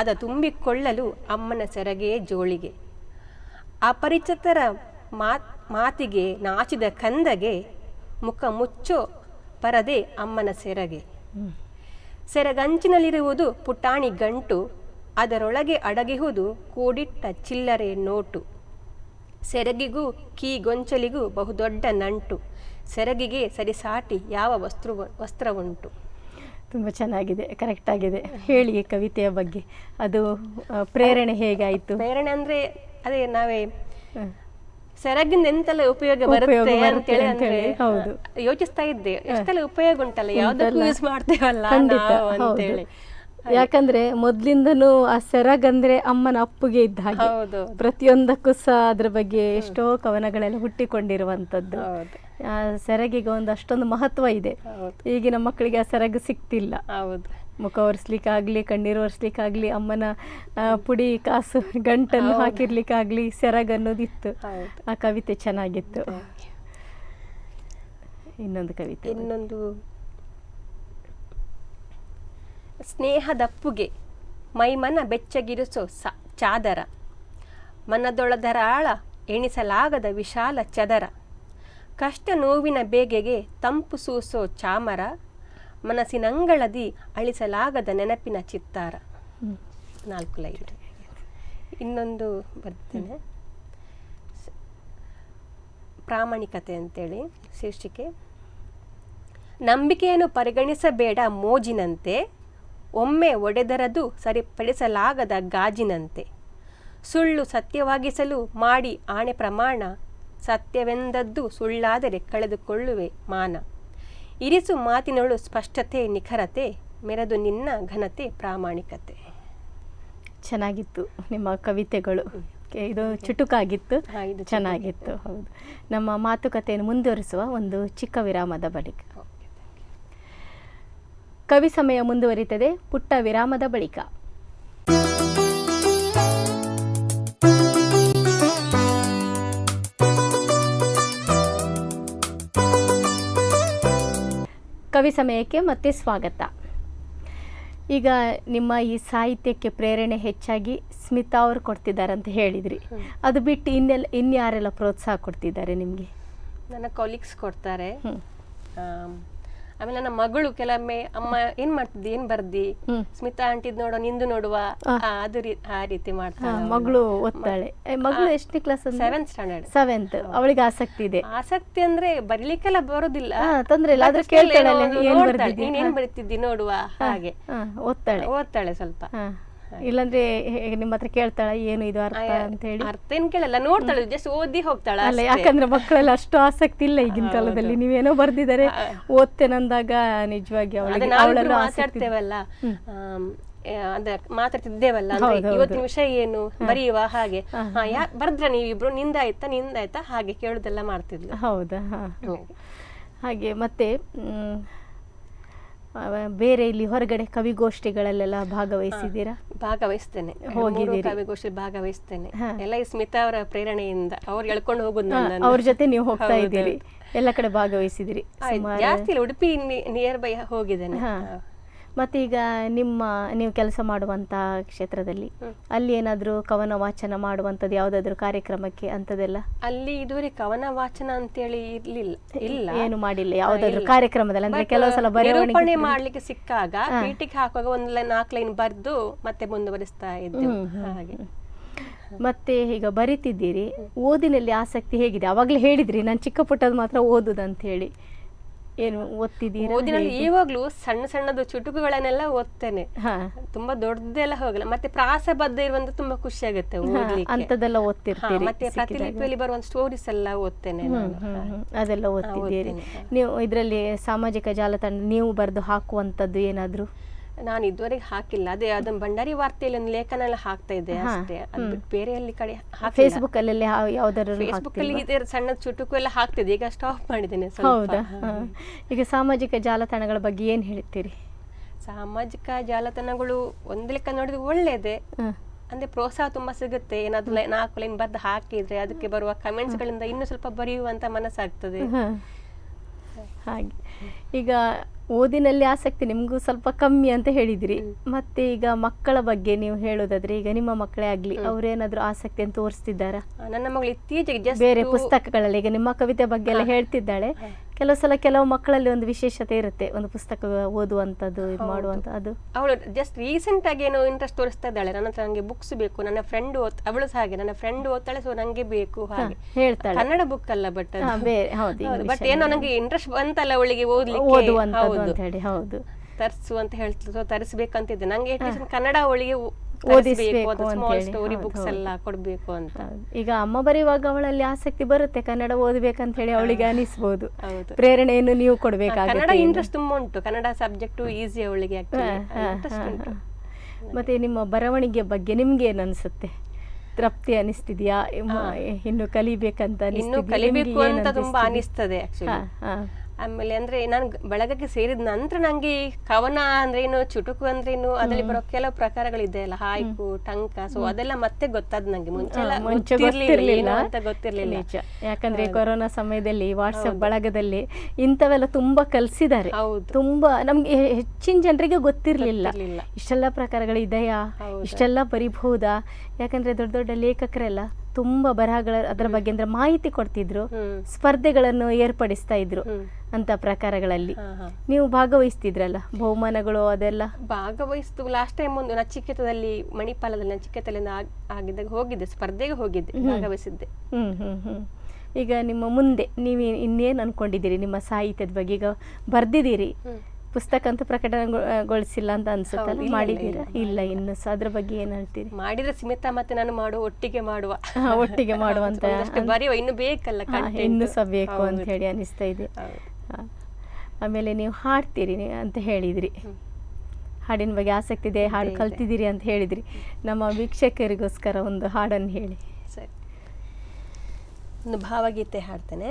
ಅದ ತುಂಬಿಕೊಳ್ಳಲು ಅಮ್ಮನ ಸೆರಗೇ ಜೋಳಿಗೆ. ಅಪರಿಚಿತರ ಮಾತ್ ಮಾತಿಗೆ ನಾಚಿದ ಕಂದಗೆ ಮುಖ ಮುಚ್ಚೋ ಪರದೆ ಅಮ್ಮನ ಸೆರಗೆ. ಸೆರಗಂಚಿನಲ್ಲಿರುವುದು ಪುಟಾಣಿ ಗಂಟು ಅದರೊಳಗೆ ಅಡಗಿಹುದು ಕೂಡಿಟ್ಟ ಚಿಲ್ಲರೆ ನೋಟು. ಸೆರಗಿಗೂ ಕೀ ಗೊಂಚಲಿಗೂ ಬಹುದೊಡ್ಡ ನಂಟು. ಸೆರಗಿಗೆ ಸರಿಸಾಟಿ ಯಾವ ವಸ್ತ್ರ ವಸ್ತ್ರ ಉಂಟು ತುಂಬ ಚೆನ್ನಾಗಿದೆ ಕರೆಕ್ಟ್ ಆಗಿದೆ. ಹೇಳಿ ಕವಿತೆಯ ಬಗ್ಗೆ. ಅದು ಪ್ರೇರಣೆ ಹೇಗಾಯಿತು? ಪ್ರೇರಣೆ ಅಂದ್ರೆ ಅದೇ ನಾವೇ. ಸೆರಗಿಂದ ಎಂತೆಲ್ಲ ಉಪಯೋಗ ಬರುತ್ತೆ ಅಂತೇಳಿ ಅಂದ್ರೆ ಯೋಚಿಸ್ತಾ ಇದ್ದೆ. ಎಷ್ಟೆಲ್ಲ ಉಪಯೋಗ ಉಂಟಲ್ಲ ಯಾವ್ದಕ್ಕೂ ಯೂಸ್ ಮಾಡ್ತೇವಲ್ಲ ಅಂತೇಳಿ. ಯಾಕಂದ್ರೆ ಮೊದ್ಲಿಂದನೂ ಆ ಸೆರಗಂದ್ರೆ ಅಮ್ಮನ ಅಪ್ಪುಗೆ ಇದ್ದ ಹಾಗೆ. ಪ್ರತಿಯೊಂದಕ್ಕೂ ಸಹ ಅದ್ರ ಬಗ್ಗೆ ಎಷ್ಟೋ ಕವನಗಳೆಲ್ಲ ಹುಟ್ಟಿಕೊಂಡಿರುವಂತದ್ದು ಆ ಸೆರಗಿಗೆ ಒಂದು ಅಷ್ಟೊಂದು ಮಹತ್ವ ಇದೆ. ಈಗಿನ ಮಕ್ಕಳಿಗೆ ಆ ಸೆರಗು ಸಿಕ್ತಿಲ್ಲ. ಮುಖ ಒರೆಸ್ಲಿಕ್ಕಾಗ್ಲಿ ಕಣ್ಣೀರು ಒರೆಸ್ಲಿಕ್ಕಾಗ್ಲಿ ಅಮ್ಮನ ಪುಡಿ ಕಾಸು ಗಂಟನ್ನು ಹಾಕಿರ್ಲಿಕ್ಕಾಗ್ಲಿ ಸೆರಗ್ ಅನ್ನೋದಿತ್ತು ಆ ಕವಿತೆ ಚೆನ್ನಾಗಿತ್ತು. ಇನ್ನೊಂದು ಕವಿತೆ. ಇನ್ನೊಂದು ಸ್ನೇಹದಪ್ಪುಗೆ ಮೈಮನ ಬೆಚ್ಚಗಿರಿಸೋ ಸ, ಚಾದರ. ಮನದೊಳದರಾಳ ಎಣಿಸಲಾಗದ ವಿಶಾಲ ಚದರ. ಕಷ್ಟ ನೋವಿನ ಬೇಗೆಗೆ ತಂಪು ಸೂಸೋ ಚಾಮರ. ಮನಸ್ಸಿನಂಗಳದಿ ಅಳಿಸಲಾಗದ ನೆನಪಿನ ಚಿತ್ತಾರ. ನಾಲ್ಕು ಲೈನ್. ಇನ್ನೊಂದು ಬರ್ತೇನೆ. ಪ್ರಾಮಾಣಿಕತೆ ಅಂತೇಳಿ ಶೀರ್ಷಿಕೆ. ನಂಬಿಕೆಯನ್ನು ಪರಿಗಣಿಸಬೇಡ ಮೋಜಿನಂತೆ. ಒಮ್ಮೆ ಒಡೆದರದು ಸರಿಪಡಿಸಲಾಗದ ಗಾಜಿನಂತೆ. ಸುಳ್ಳು ಸತ್ಯವಾಗಿಸಲು ಮಾಡಿ ಆಣೆ ಪ್ರಮಾಣ ಸತ್ಯವೆಂದದ್ದು ಸುಳ್ಳಾದರೆ ಕಳೆದುಕೊಳ್ಳುವೆ ಮಾನ. ಇರಿಸು ಮಾತಿನೊಳು ಸ್ಪಷ್ಟತೆ ನಿಖರತೆ ಮೆರೆದು ನಿನ್ನ ಘನತೆ ಪ್ರಾಮಾಣಿಕತೆ. ಚೆನ್ನಾಗಿತ್ತು ನಿಮ್ಮ ಕವಿತೆಗಳು. ಇದು ಚುಟುಕಾಗಿತ್ತು. ಇದು ಚೆನ್ನಾಗಿತ್ತು. ಹೌದು. ನಮ್ಮ ಮಾತುಕತೆಯನ್ನು ಮುಂದುವರಿಸುವ ಒಂದು ಚಿಕ್ಕ ವಿರಾಮದ ಬಳಿಕ. ಕವಿ ಸಮಯ ಮುಂದುವರಿತದೆ ಪುಟ್ಟ ವಿರಾಮದ ಬಳಿಕ. ಕವಿ ಸಮಯಕ್ಕೆ ಮತ್ತೆ ಸ್ವಾಗತ. ಈಗ ನಿಮ್ಮ ಈ ಸಾಹಿತ್ಯಕ್ಕೆ ಪ್ರೇರಣೆ ಹೆಚ್ಚಾಗಿ ಸ್ಮಿತಾ ಅವರು ಕೊಡ್ತಿದ್ದಾರೆ ಅಂತ ಹೇಳಿದ್ರಿ ಅದು ಬಿಟ್ಟು ಇನ್ನೆಲ್ಲ ಇನ್ಯಾರೆಲ್ಲ ಪ್ರೋತ್ಸಾಹ ಕೊಡ್ತಿದ್ದಾರೆ ನಿಮಗೆ? ನನ್ನ ಕೊಲೀಗ್ಸ್ ಕೊಡ್ತಾರೆ. ಆಮೇಲೆ ನನ್ನ ಮಗಳು ಕೆಲವೊಮ್ಮೆ ಅಮ್ಮ ಏನ್ ಮಾಡ್ತಿದ್ದಿ? ಏನ್ ಬರ್ದಿ? ಸ್ಮಿತಾ ಆಂಟಿದ್ ನೋಡೋ ನಿಂದು ನೋಡುವ. ಅದು ಆ ರೀತಿ ಮಾಡ್ತಾಳೆ ಮಗಳು ಓದ್ತಾಳೆ ಮಗಳು ಎಷ್ಟನೇ ಕ್ಲಾಸ್ ಸೆವೆಂತ್ ಸ್ಟ್ಯಾಂಡರ್ಡ್ ಸೆವೆಂತ್ ಅವಳಿಗೆ ಆಸಕ್ತಿ ಇದೆ. ಆಸಕ್ತಿ ಅಂದ್ರೆ ಬರ್ಲಿಕ್ಕೆಲ್ಲ ಬರೋದಿಲ್ಲ. ತೊಂದ್ರೆ ಇಲ್ಲ. ಆದ್ರೆ ಕೇಳ್ತಾಳೆ? ನೀನ್ ಏನ್ ಬರಿತಿದ್ದಿ ನೋಡುವ ಹಾಗೆ. ಓದ್ತಾಳೆ ಓದ್ತಾಳೆ ಸ್ವಲ್ಪ. ಇಲ್ಲಾಂದ್ರೆ ನಿಮ್ಮತ್ರ ನಿಮ್ಮ ಹತ್ರ ಕೇಳ್ತಾಳ ಏನು ಇದು ಅರ್ಥ ಅಂತ ಹೇಳಿ ಅರ್ಥ ಏನ್ ಕೇಳಲ್ಲ ನೋಡ್ತಾಳೆ ಜಸ್ಟ್ ಓದಿ ಹೋಗ್ತಾಳ ಅಲ್ಲ ಯಾಕಂದ್ರೆ ಮಕ್ಕಳೆಲ್ಲ ಅಷ್ಟು ಆಸಕ್ತಿ ಇಲ್ಲ ಈಗಿನ ಕಾಲದಲ್ಲಿ. ನೀವೇನೋ ಬರ್ದಿದ್ದಾರೆ ಓದ್ತೇನಂದಾಗ ನಿಜವಾಗಿ ಅವಳಲ್ಲೂ ಮಾತಾಡ್ತೇವಲ್ಲ. ಅಂದ್ರೆ ಅದ ಮಾತಾಡ್ತಿದ್ದೇವಲ್ಲ ಇವತ್ತಿನ ವಿಷಯ ಏನು? ಬರೆಯುವ ಹಾಗೆ. ಯಾ ಬರ್ದ್ರ ನೀವಿಬ್ರು ನಿಂದಾಯ್ತಾ ನಿಂದಾಯ್ತಾ? ಹಾಗೆ ಕೇಳುದೆಲ್ಲ ಮಾಡ್ತಿದ್ಲು. ಹೌದಾ? ಹಾಗೆ. ಮತ್ತೆ ಬೇರೆ ಇಲ್ಲಿ ಹೊರಗಡೆ ಕವಿಗೋಷ್ಠಿಗಳಲ್ಲೆಲ್ಲ ಭಾಗವಹಿಸಿದ್ದೀರಾ? ಭಾಗವಹಿಸ್ತೇನೆ. ಹೋಗಿದ್ದೀರಿ. ಕವಿಗೋಷ್ಠಿ ಭಾಗವಹಿಸ್ತೇನೆ. ಎಲ್ಲ ಈ ಸ್ಮಿತಾ ಅವರ ಪ್ರೇರಣೆಯಿಂದ ಅವ್ರು ಎಳ್ಕೊಂಡು ಹೋಗುದು. ಅವ್ರ ಜೊತೆ ನೀವು ಹೋಗ್ತಾ ಇದ್ದೀರಿ. ಎಲ್ಲ ಕಡೆ ಭಾಗವಹಿಸಿದಿರಿ ಜಾಸ್ತಿ ಉಡುಪಿ ನಿಯರ್ ಬೈ ಹೋಗಿದ್ದೇನೆ. ಮತ್ತೆ ಈಗ ನಿಮ್ಮ ನೀವು ಕೆಲಸ ಮಾಡುವಂತ ಕ್ಷೇತ್ರದಲ್ಲಿ ಅಲ್ಲಿ ಏನಾದರೂ ಕವನ ವಾಚನ ಮಾಡುವಂತದ್ದು ಯಾವುದಾದ್ರೂ ಕಾರ್ಯಕ್ರಮಕ್ಕೆ ಅಂತದೆಲ್ಲ ಅಲ್ಲಿ ಇದುವರೆ ಕವನ ವಾಚನ ಅಂತೇಳಿ ಇರ್ಲಿಲ್ಲ. ಇಲ್ಲ. ಏನು ಮಾಡಿಲ್ಲ ಯಾವುದಾದ್ರೂ. ಕಾರ್ಯಕ್ರಮದಲ್ಲಿ ಅಂದ್ರೆ ಕೆಲವು ಸಲ ನಿರೂಪಣೆ ಮಾಡ್ಲಿಕ್ಕೆ ಸಿಕ್ಕಾಗ ಪೀಟಿಗೆ ಹಾಕುವಾಗ ಒಂದ್ ಲೈನ್ ನಾಲ್ಕು ಲೈನ್ ಬರೆದು ಮತ್ತೆ ಮುಂದುವರಿಸ್ತಾ ಇದ್ದು ಹಾಗೆ. ಮತ್ತೆ ಈಗ ಬರಿತಿದ್ದೀರಿ ಓದಿನಲ್ಲಿ ಆಸಕ್ತಿ ಹೇಗಿದೆ? ಅವಾಗಲೇ ಹೇಳಿದ್ರಿ ನಾನು ಚಿಕ್ಕ ಪುಟ್ಟದ ಮಾತ್ರ ಓದುದು ಅಂತ ಹೇಳಿ ಏನು ಓದ್ತಿದ್ದೀರಾ ಓದಿನಲ್ಲಿ ಈವಾಗ್ಲೂ ಸಣ್ಣ ಸಣ್ಣದು ಚುಟುಕುಗಳನ್ನೆಲ್ಲ ಓದ್ತೇನೆ. ಹಾ. ತುಂಬಾ ದೊಡ್ಡದೆಲ್ಲ ಹೋಗಲ್ಲ. ಮತ್ತೆ ಪ್ರಾಸಬದ್ಧ ಇರುವಂತ ತುಂಬಾ ಖುಷಿ ಆಗುತ್ತೆ ಅಂತದೆಲ್ಲ ಓದ್ತಿರ್ತೀರಿ ಮತ್ತೆ ಪ್ರತಿಲಿಪಿಯಲ್ಲಿ ಬರುವ ಸ್ಟೋರೀಸ್ ಎಲ್ಲ ಓದ್ತೇನೆ. ಅದೆಲ್ಲ ಓದ್ತಿದ್ದೀರಿ. ನೀವು ಇದರಲ್ಲಿ ಸಾಮಾಜಿಕ ಜಾಲತಾಣ ನೀವು ಬರೆದು ಹಾಕುವಂತದ್ದು ಏನಾದರೂ? ನಾನು ಇದುವರೆಗೆ ಹಾಕಿಲ್ಲ. ಅದೇ ಅದನ್ನ ಭಂಡಾರಿ ವಾರ್ತೆಯಲ್ಲಿ ಒಂದು ಲೇಖನ ಎಲ್ಲ ಹಾಕ್ತಾ ಇದ್ದೆ ಅಷ್ಟೇ. ಅದು ಬಿಟ್ಟು ಬೇರೆ ಅಲ್ಲಿ ಕಡೆ ಫೇಸ್ಬುಕ್ ಅಲ್ಲಿ ಯಾವ್ದಾದ್ರು ಫೇಸ್ಬುಕ್ ಅಲ್ಲಿ ಇದೇ ಸಣ್ಣ ಚುಟುಕು ಎಲ್ಲ ಹಾಕ್ತಿದ್ದೆ. ಈಗ ಸ್ಟಾಪ್ ಮಾಡಿದ್ದೇನೆ ಹೌದಾ? ಈಗ ಸಾಮಾಜಿಕ ಜಾಲತಾಣಗಳ ಬಗ್ಗೆ ಏನು ಹೇಳ್ತೀರಿ? ಸಾಮಾಜಿಕ ಜಾಲತಾಣಗಳು ಒಂದು ಲೆಕ್ಕ ನೋಡಿದ್ರೆ ಒಳ್ಳೇದೆ. ಅಂದ್ರೆ ಪ್ರೋತ್ಸಾಹ ತುಂಬಾ ಸಿಗುತ್ತೆ. ಏನಾದ್ರು ನಾಲ್ಕು ಲೈನ್ ಬದ್ದು ಹಾಕಿದ್ರೆ ಅದಕ್ಕೆ ಬರುವ ಕಮೆಂಟ್ಸ್ ಗಳಿಂದ ಇನ್ನೂ ಸ್ವಲ್ಪ ಬರೆಯುವಂತ ಮನಸ್ಸಾಗ್ತದೆ. ಹಾಗೆ. ಈಗ ಓದಿನಲ್ಲಿ ಆಸಕ್ತಿ ನಿಮಗೂ ಸ್ವಲ್ಪ ಕಮ್ಮಿ ಅಂತ ಹೇಳಿದ್ರಿ. ಮತ್ತೆ ಈಗ ಮಕ್ಕಳ ಬಗ್ಗೆ ನೀವು ಹೇಳೋದಾದ್ರೆ ಈಗ ನಿಮ್ಮ ಮಕ್ಕಳೇ ಆಗ್ಲಿ ಅವ್ರೇನಾದ್ರೂ ಆಸಕ್ತಿಯನ್ನು ತೋರಿಸ್ತಿದ್ದಾರಾ? ನನ್ನ ಮಗಳು ಇತ್ತೀಚೆಗೆ ಬೇರೆ ಪುಸ್ತಕಗಳಲ್ಲಿ ಈಗ ನಿಮ್ಮ ಕವಿತೆ ಬಗ್ಗೆ ಎಲ್ಲ ಹೇಳ್ತಿದ್ದಾಳೆ. ಕೆಲವು ಸಲ ಕೆಲವು ಮಕ್ಕಳಲ್ಲಿ ಒಂದು ವಿಶೇಷತೆ ಇರುತ್ತೆ ಒಂದು ಪುಸ್ತಕ ಓದುವಂಥದ್ದು ಮಾಡುವಂಥ ಅದು. ಅವಳು ಜಸ್ಟ್ ರೀಸೆಂಟ್ ಆಗಿ ಏನೋ ಇಂಟ್ರೆಸ್ಟ್ ತೋರಿಸ್ತಾ ಇದ್ದಾಳೆ. ನನ್ನ ಹತ್ರ ನಂಗೆ ಬುಕ್ಸ್ ಬೇಕು ನನ್ನ ಫ್ರೆಂಡ್ ಓದ್ ಅವಳು ಸಹ ಹಾಗೆ ನನ್ನ ಫ್ರೆಂಡ್ ಓದ್ತಾಳೆ ಸೊ ನಂಗೆ ಬೇಕು ಹಾಗೆ. ಹೇಳ್ತಾಳೆ. ಕನ್ನಡ ಬುಕ್ ಅಲ್ಲ ಬಟ್ ಹಾ, ಬೇರೆ ಹೌದು ಬಟ್ ಏನೋ ನಂಗೆ ಇಂಟ್ರೆಸ್ಟ್ ಬಂತಲ್ಲ ಅವಳಿಗೆ ಓದ್ಲಿಕ್ಕೆ. ಹೌದು. ಅಂತ ಹೇಳಿ ಹೌದು. ತರ್ಸು ಅಂತ ಹೇಳ್ತಿದ್ರು ತರಿಸ್ಬೇಕಂತಿದ್ದೆ. ನಂಗೆ ಕನ್ನಡ ಅವಳಿಗೆ ಸ್ಟೋರಿ ಬುಕ್ಸ್ ಎಲ್ಲ ಕೊಡ್ಬೇಕು ಅಂತ. ಈಗ ಅಮ್ಮ ಬರೆಯುವಾಗ ಅವಳಲ್ಲಿ ಆಸಕ್ತಿ ಬರುತ್ತೆ ಕನ್ನಡ ಓದ್ಬೇಕಂತ ಹೇಳಿ ಅವಳಿಗೆ ಅನಿಸ್ಬೋದು. ಪ್ರೇರಣೆಯನ್ನು ನೀವು ಕನ್ನಡ ಕೊಡ್ಬೇಕಾಗುತ್ತೆ ಇಂಟ್ರೆಸ್ಟ್ ತುಂಬಾ ಉಂಟು. ಕನ್ನಡ ಸಬ್ಜೆಕ್ಟ್ ಈಸಿ ಅವಳಿಗೆ ಮತ್ತೆ ನಿಮ್ಮ ಬರವಣಿಗೆ ಬಗ್ಗೆ ನಿಮ್ಗೆ ಏನ್ ಅನ್ಸುತ್ತೆ? ತೃಪ್ತಿ ಅನಿಸ್ತಿದ್ಯಾ? ಇನ್ನು ಕಲಿಬೇಕಂತ ಇನ್ನು? ಕಲಿಬೇಕು ಅಂತ ತುಂಬಾ ಅನಿಸ್ತಿದೆ? ಆಮೇಲೆ ಅಂದ್ರೆ ನಾನು ಬಳಗಕ್ಕೆ ಸೇರಿದ ನಂತರ ನಂಗೆ ಕವನ ಕವನ ಅಂದ್ರೇನು ಚುಟುಕು ಅಂದ್ರೇನು ಅದರಲ್ಲಿ ಬರೋ ಕೆಲವು ಪ್ರಕಾರಗಳಿದೆ ಅಲ್ಲ ಹಾಯ್ಕು ಟಂಕ ಸೊ ಅದೆಲ್ಲ ಮತ್ತೆ ಗೊತ್ತಾದ್ ನಂಗೆ. ಮುಂಚೆ ಗೊತ್ತಿರ್ಲಿಲ್ಲ, ಅಂತ ಗೊತ್ತಿರ್ಲಿಲ್ಲ. ನಿಜ. ಯಾಕಂದ್ರೆ ಕೊರೋನಾ ಸಮಯದಲ್ಲಿ ವಾಟ್ಸಪ್ ಬಳಗದಲ್ಲಿ ಇಂಥವೆಲ್ಲ ತುಂಬಾ ಕಲ್ಸಿದ್ದಾರೆ. ತುಂಬಾ ನಮ್ಗೆ ಹೆಚ್ಚಿನ ಜನರಿಗೆ ಗೊತ್ತಿರ್ಲಿಲ್ಲ. ಇಷ್ಟೆಲ್ಲ ಪ್ರಕಾರಗಳು ಇದೆಯಾ. ಇಷ್ಟೆಲ್ಲ ಬರಿಬಹುದಾ ಯಾಕಂದ್ರೆ ದೊಡ್ಡ ದೊಡ್ಡ ಲೇಖಕರೆಲ್ಲ ತುಂಬಾ ಬರಹಗಳ ಅದರ ಬಗ್ಗೆ ಅಂದ್ರೆ ಮಾಹಿತಿ ಕೊಡ್ತಿದ್ರು ಸ್ಪರ್ಧೆಗಳನ್ನು ಏರ್ಪಡಿಸ್ತಾ ಇದ್ರು ಅಂತ ಪ್ರಕಾರಗಳಲ್ಲಿ. ನೀವು ಭಾಗವಹಿಸ್ತಿದ್ರಲ್ಲ ಬಹುಮಾನಗಳು ಅದೆಲ್ಲ? ಭಾಗವಹಿಸ್ತು ಲಾಸ್ಟ್ ಟೈಮ್ ಒಂದು ನಚಿಕೇತದಲ್ಲಿ ಮಣಿಪಾಲದಲ್ಲಿ ನಚಿಕೇತದಲ್ಲಿ ಆಗ್- ಆಗಿದ್ದಾಗ ಹೋಗಿದ್ದೆ ಸ್ಪರ್ಧೆಗೆ ಹೋಗಿದ್ದೆ ಭಾಗವಹಿಸಿದ್ದೆ. ಹ್ಮ್ ಹ್ಮ್ ಹ್ಮ್. ಈಗ ನಿಮ್ಮ ಮುಂದೆ ನೀವು ಇನ್ನೇನು ಅನ್ಕೊಂಡಿದ್ದೀರಿ ನಿಮ್ಮ ಸಾಹಿತ್ಯದ ಬಗ್ಗೆ? ಈಗ ಬರ್ದಿದ್ದೀರಿ. ಪುಸ್ತಕ ಅಂತೂ ಪ್ರಕಟಣೆಗೊಳಿಸಿಲ್ಲ ಅಂತ ಅನ್ಸುತ್ತೆ ಮಾಡಿದ್ದೀರಾ? ಇಲ್ಲ, ಇನ್ನು ಸಹ ಅದ್ರ ಬಗ್ಗೆ ಏನು ಹೇಳ್ತೀರಿ? ಮಾಡಿದ್ರೆ ಸಿಮಿತಾ ಮತ್ತೆ ನಾನು ಮಾಡುವ ಒಟ್ಟಿಗೆ ಮಾಡುವ. ಒಟ್ಟಿಗೆ ಮಾಡುವಂತ ಬರೆಯುವ ಇನ್ನು ಬೇಕಲ್ಲ ಇನ್ನು ಸಹ ಬೇಕು ಅಂತ ಹೇಳಿ ಅನಿಸ್ತಾ ಇದೆ. ಆಮೇಲೆ ನೀವು ಹಾಡ್ತೀರಿ ಅಂತ ಹೇಳಿದ್ರಿ. ಹಾಡಿನ ಬಗ್ಗೆ ಆಸಕ್ತಿ ಇದೆ ಹಾಡು. ಕಲ್ತಿದ್ದೀರಿ ಅಂತ ಹೇಳಿದ್ರಿ. ನಮ್ಮ ವೀಕ್ಷಕರಿಗೋಸ್ಕರ ಒಂದು ಹಾಡನ್ನು ಹೇಳಿ. ಸರಿ. ಒಂದು ಭಾವಗೀತೆ ಹಾಡ್ತೇನೆ.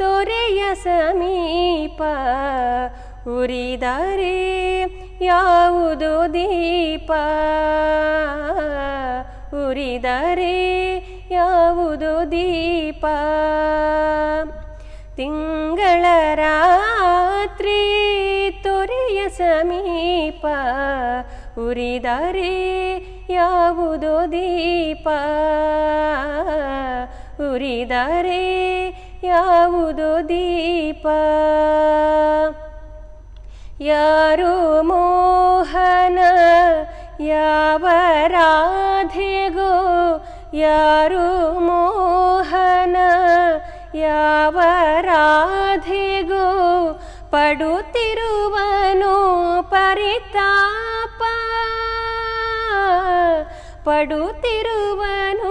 ತೊರೆಯ ಸಮೀಪ ಉರಿದರೆ ಯಾವುದು ದೀಪ? ಉರಿದರೆ ಯಾವುದು ದೀಪ? ತಿಂಗಳ ರಾತ್ರಿ ತೊರೆಯ ಸಮೀಪ ಉರಿದರೆ ಯಾವುದು ದೀಪ? ಉರಿದರೆ ಯಾವುದೋ ದೀಪ? ಯಾರು ಮೋಹನ? ಯಾವ ರಾಧೆಗೋ ಯಾರು ಮೋಹನ? ಯಾವ ರಾಧೆಗೋ ಪಡುತ್ತಿರುವನು ಪರಿತಾಪ. ಪಡುತ್ತಿರುವನು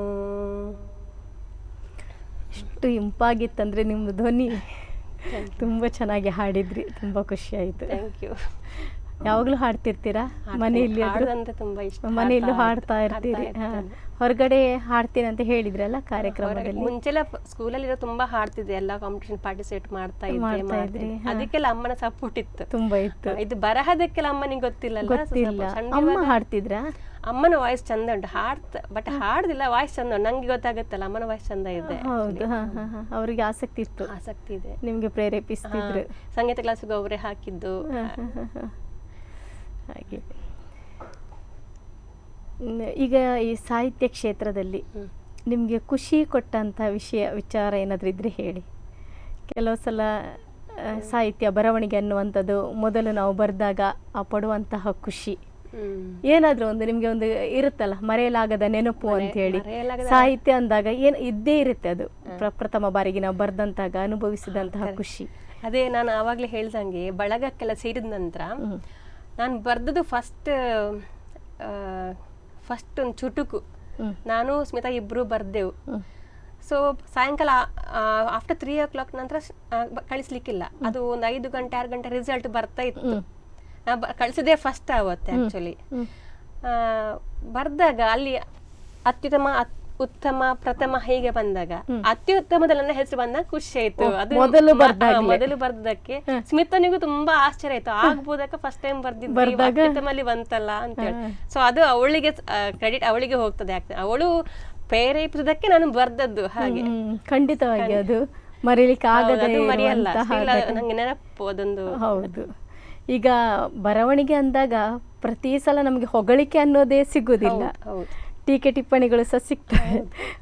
ಎಷ್ಟು ಇಂಪಾಗಿತ್ತಂದರೆ ನಿಮ್ಮ ಧ್ವನಿ. ತುಂಬ ಚೆನ್ನಾಗಿ ಹಾಡಿದ್ರಿ ತುಂಬ ಖುಷಿ ಆಯಿತು. ಥ್ಯಾಂಕ್ ಯು ಯಾವಾಗಲೂ ಹಾಡ್ತಿರ್ತೀರಾ? ಮನೆಯಲ್ಲಿ? ಹಾಡೋದಂದ್ರೆ ತುಂಬಾ ಇಷ್ಟ. ಮನೆಯಲ್ಲೂ ಹಾಡ್ತಾ ಇರ್ತೀರಿ. ಹೊರಗಡೆ ಹಾಡ್ತೀನಿ ಅಂತ ಹೇಳಿದ್ರಲ್ಲ ಕಾರ್ಯಕ್ರಮದಲ್ಲಿ? ಮುಂಚೆಲ್ಲ ಸ್ಕೂಲಲ್ಲಿ ತುಂಬಾ ಹಾಡ್ತಿದ್ದೆ. ಎಲ್ಲ ಕಾಂಪಿಟೇಷನ್ ಪಾರ್ಟಿಸಿಪೇಟ್ ಮಾಡ್ತಾ ಇದ್ದೆ. ಅದಕ್ಕೆಲ್ಲ ಅಮ್ಮನ ಸಪೋರ್ಟ್ ಇತ್ತು. ತುಂಬಾ ಇತ್ತು. ಇದು ಬರಹದಕ್ಕೆಲ್ಲ ಅಮ್ಮನಿಗೆ ಗೊತ್ತಿಲ್ಲ. ಸಣ್ಣ ಅಮ್ಮ ಹಾಡ್ತಿದ್ರಾ? ಅಮ್ಮನ ವಾಯ್ಸ್ ಚಂದ ಉಂಟು. ಹಾಡ್ತ ಬಟ್ ಹಾಡುದಿಲ್ಲ ವಾಯ್ಸ್ ಚಂದ ಉಂಟು. ನಂಗೆ ಗೊತ್ತಾಗುತ್ತಲ್ಲ ಅಮ್ಮನ ವಾಯ್ಸ್ ಚಂದ ಇದೆ ಹೌದು. ಅವರಿಗೆ ಆಸಕ್ತಿ ಇತ್ತು. ಆಸಕ್ತಿ ಇದೆ. ನಿಮ್ಗೆ ಪ್ರೇರೇಪಿಸ್ತಿದ್ರು. ಸಂಗೀತ ಕ್ಲಾಸ್ಗೆ ಒಬ್ಬರೇ ಹಾಕಿದ್ದು. ಹಾಗೆ. ಈಗ ಈ ಸಾಹಿತ್ಯ ಕ್ಷೇತ್ರದಲ್ಲಿ. ನಿಮಗೆ ಖುಷಿ ಕೊಟ್ಟಂಥ ವಿಷಯ ವಿಚಾರ ಏನಾದರೂ ಇದ್ರೆ ಹೇಳಿ. ಕೆಲವು ಸಲ ಸಾಹಿತ್ಯ ಬರವಣಿಗೆ ಅನ್ನುವಂಥದ್ದು ಮೊದಲು ನಾವು ಬರೆದಾಗ ಆ ಪಡುವಂತಹ ಖುಷಿ. ಏನಾದರೂ ಒಂದು ನಿಮಗೆ ಒಂದು ಇರುತ್ತಲ್ಲ ಮರೆಯಲಾಗದ ನೆನಪು ಅಂತ ಹೇಳಿ ಸಾಹಿತ್ಯ ಅಂದಾಗ ಏನು ಇದ್ದೇ ಇರುತ್ತೆ ಅದು. ಪ್ರಪ್ರಥಮ ಬಾರಿಗೆ ನಾವು ಬರೆದಂತಾಗ ಅನುಭವಿಸಿದಂತಹ ಖುಷಿ. ಅದೇ ನಾನು ಆವಾಗಲೇ ಹೇಳ್ದಂಗೆ ಬಳಗಕ್ಕೆಲ್ಲ ಸೇರಿದ ನಂತರ. ನಾನು ಬರ್ದದ್ದು ಫಸ್ಟ್ ಫಸ್ಟ್ ಒಂದು ಚುಟುಕು. ನಾನು ಸ್ಮಿತಾ ಇಬ್ಬರು ಬರ್ದೆವು. ಸೊ ಸಾಯಂಕಾಲ ಆಫ್ಟರ್ ತ್ರೀ ಓ ಕ್ಲಾಕ್ ನಂತರ ಕಳಿಸ್ಲಿಕ್ಕಿಲ್ಲ. ಅದು ಒಂದು ಐದು ಗಂಟೆ ಆರು ಗಂಟೆ ರಿಸಲ್ಟ್ ಬರ್ತಾ ಇತ್ತು. ನಾ ಕಳಿಸಿದೆ ಫಸ್ಟ್ ಆವತ್ತೆ ಆ್ಯಕ್ಚುಲಿ ಬರೆದಾಗ ಬರ್ದಾಗ ಅಲ್ಲಿ ಅತ್ಯುತ್ತಮ ಅತ್- ಉತ್ತಮ ಪ್ರಥಮ ಹೀಗೆ ಬಂದಾಗ ಅತ್ಯುತ್ತಮದಲ್ಲ ಹೆಸರು ಬಂದಾಗ ಖುಷಿ ಆಯ್ತು. ಅದು ಮೊದಲು ಮೊದಲು ಬರ್ದಕ್ಕೆ ಸ್ಮಿತನಿಗೂ ತುಂಬಾ ಆಶ್ಚರ್ಯ ಆಯ್ತು. ಆಗ್ಬೋದಕ್ಕೆ ಫಸ್ಟ್ ಟೈಮ್ ಬರ್ದಿದ್ದು? ಅತ್ಯುತ್ತಮಲ್ಲಿ ಬಂತಲ್ಲ ಅಂತ ಹೇಳಿ. ಸೊ ಅದು ಅವಳಿಗೆ ಕ್ರೆಡಿಟ್ ಅವಳಿಗೆ ಹೋಗ್ತದೆ ಅವಳು ಪ್ರೇರೇಪಿಸೋದಕ್ಕೆ ನಾನು ಬರ್ದದ್ದು ಹಾಗೆ. ಖಂಡಿತವಾಗಿ ಅದು ಮರೀಲಿಕ್ಕೆ ಆಗದೆ ಅದು ಮರೆಯಲ್ಲ. ನಂಗೆ ನೆನಪು ಅದೊಂದು. ಹೌದು. ಈಗ ಬರವಣಿಗೆ ಅಂದಾಗ ಪ್ರತಿ ಸಲ ನಮಗೆ ಹೊಗಳಿಕೆ ಅನ್ನೋದೇ ಹೌದು. ಟೀಕೆ ಟಿಪ್ಪಣಿಗಳು ಸಹ ಸಿಗ್ತವೆ.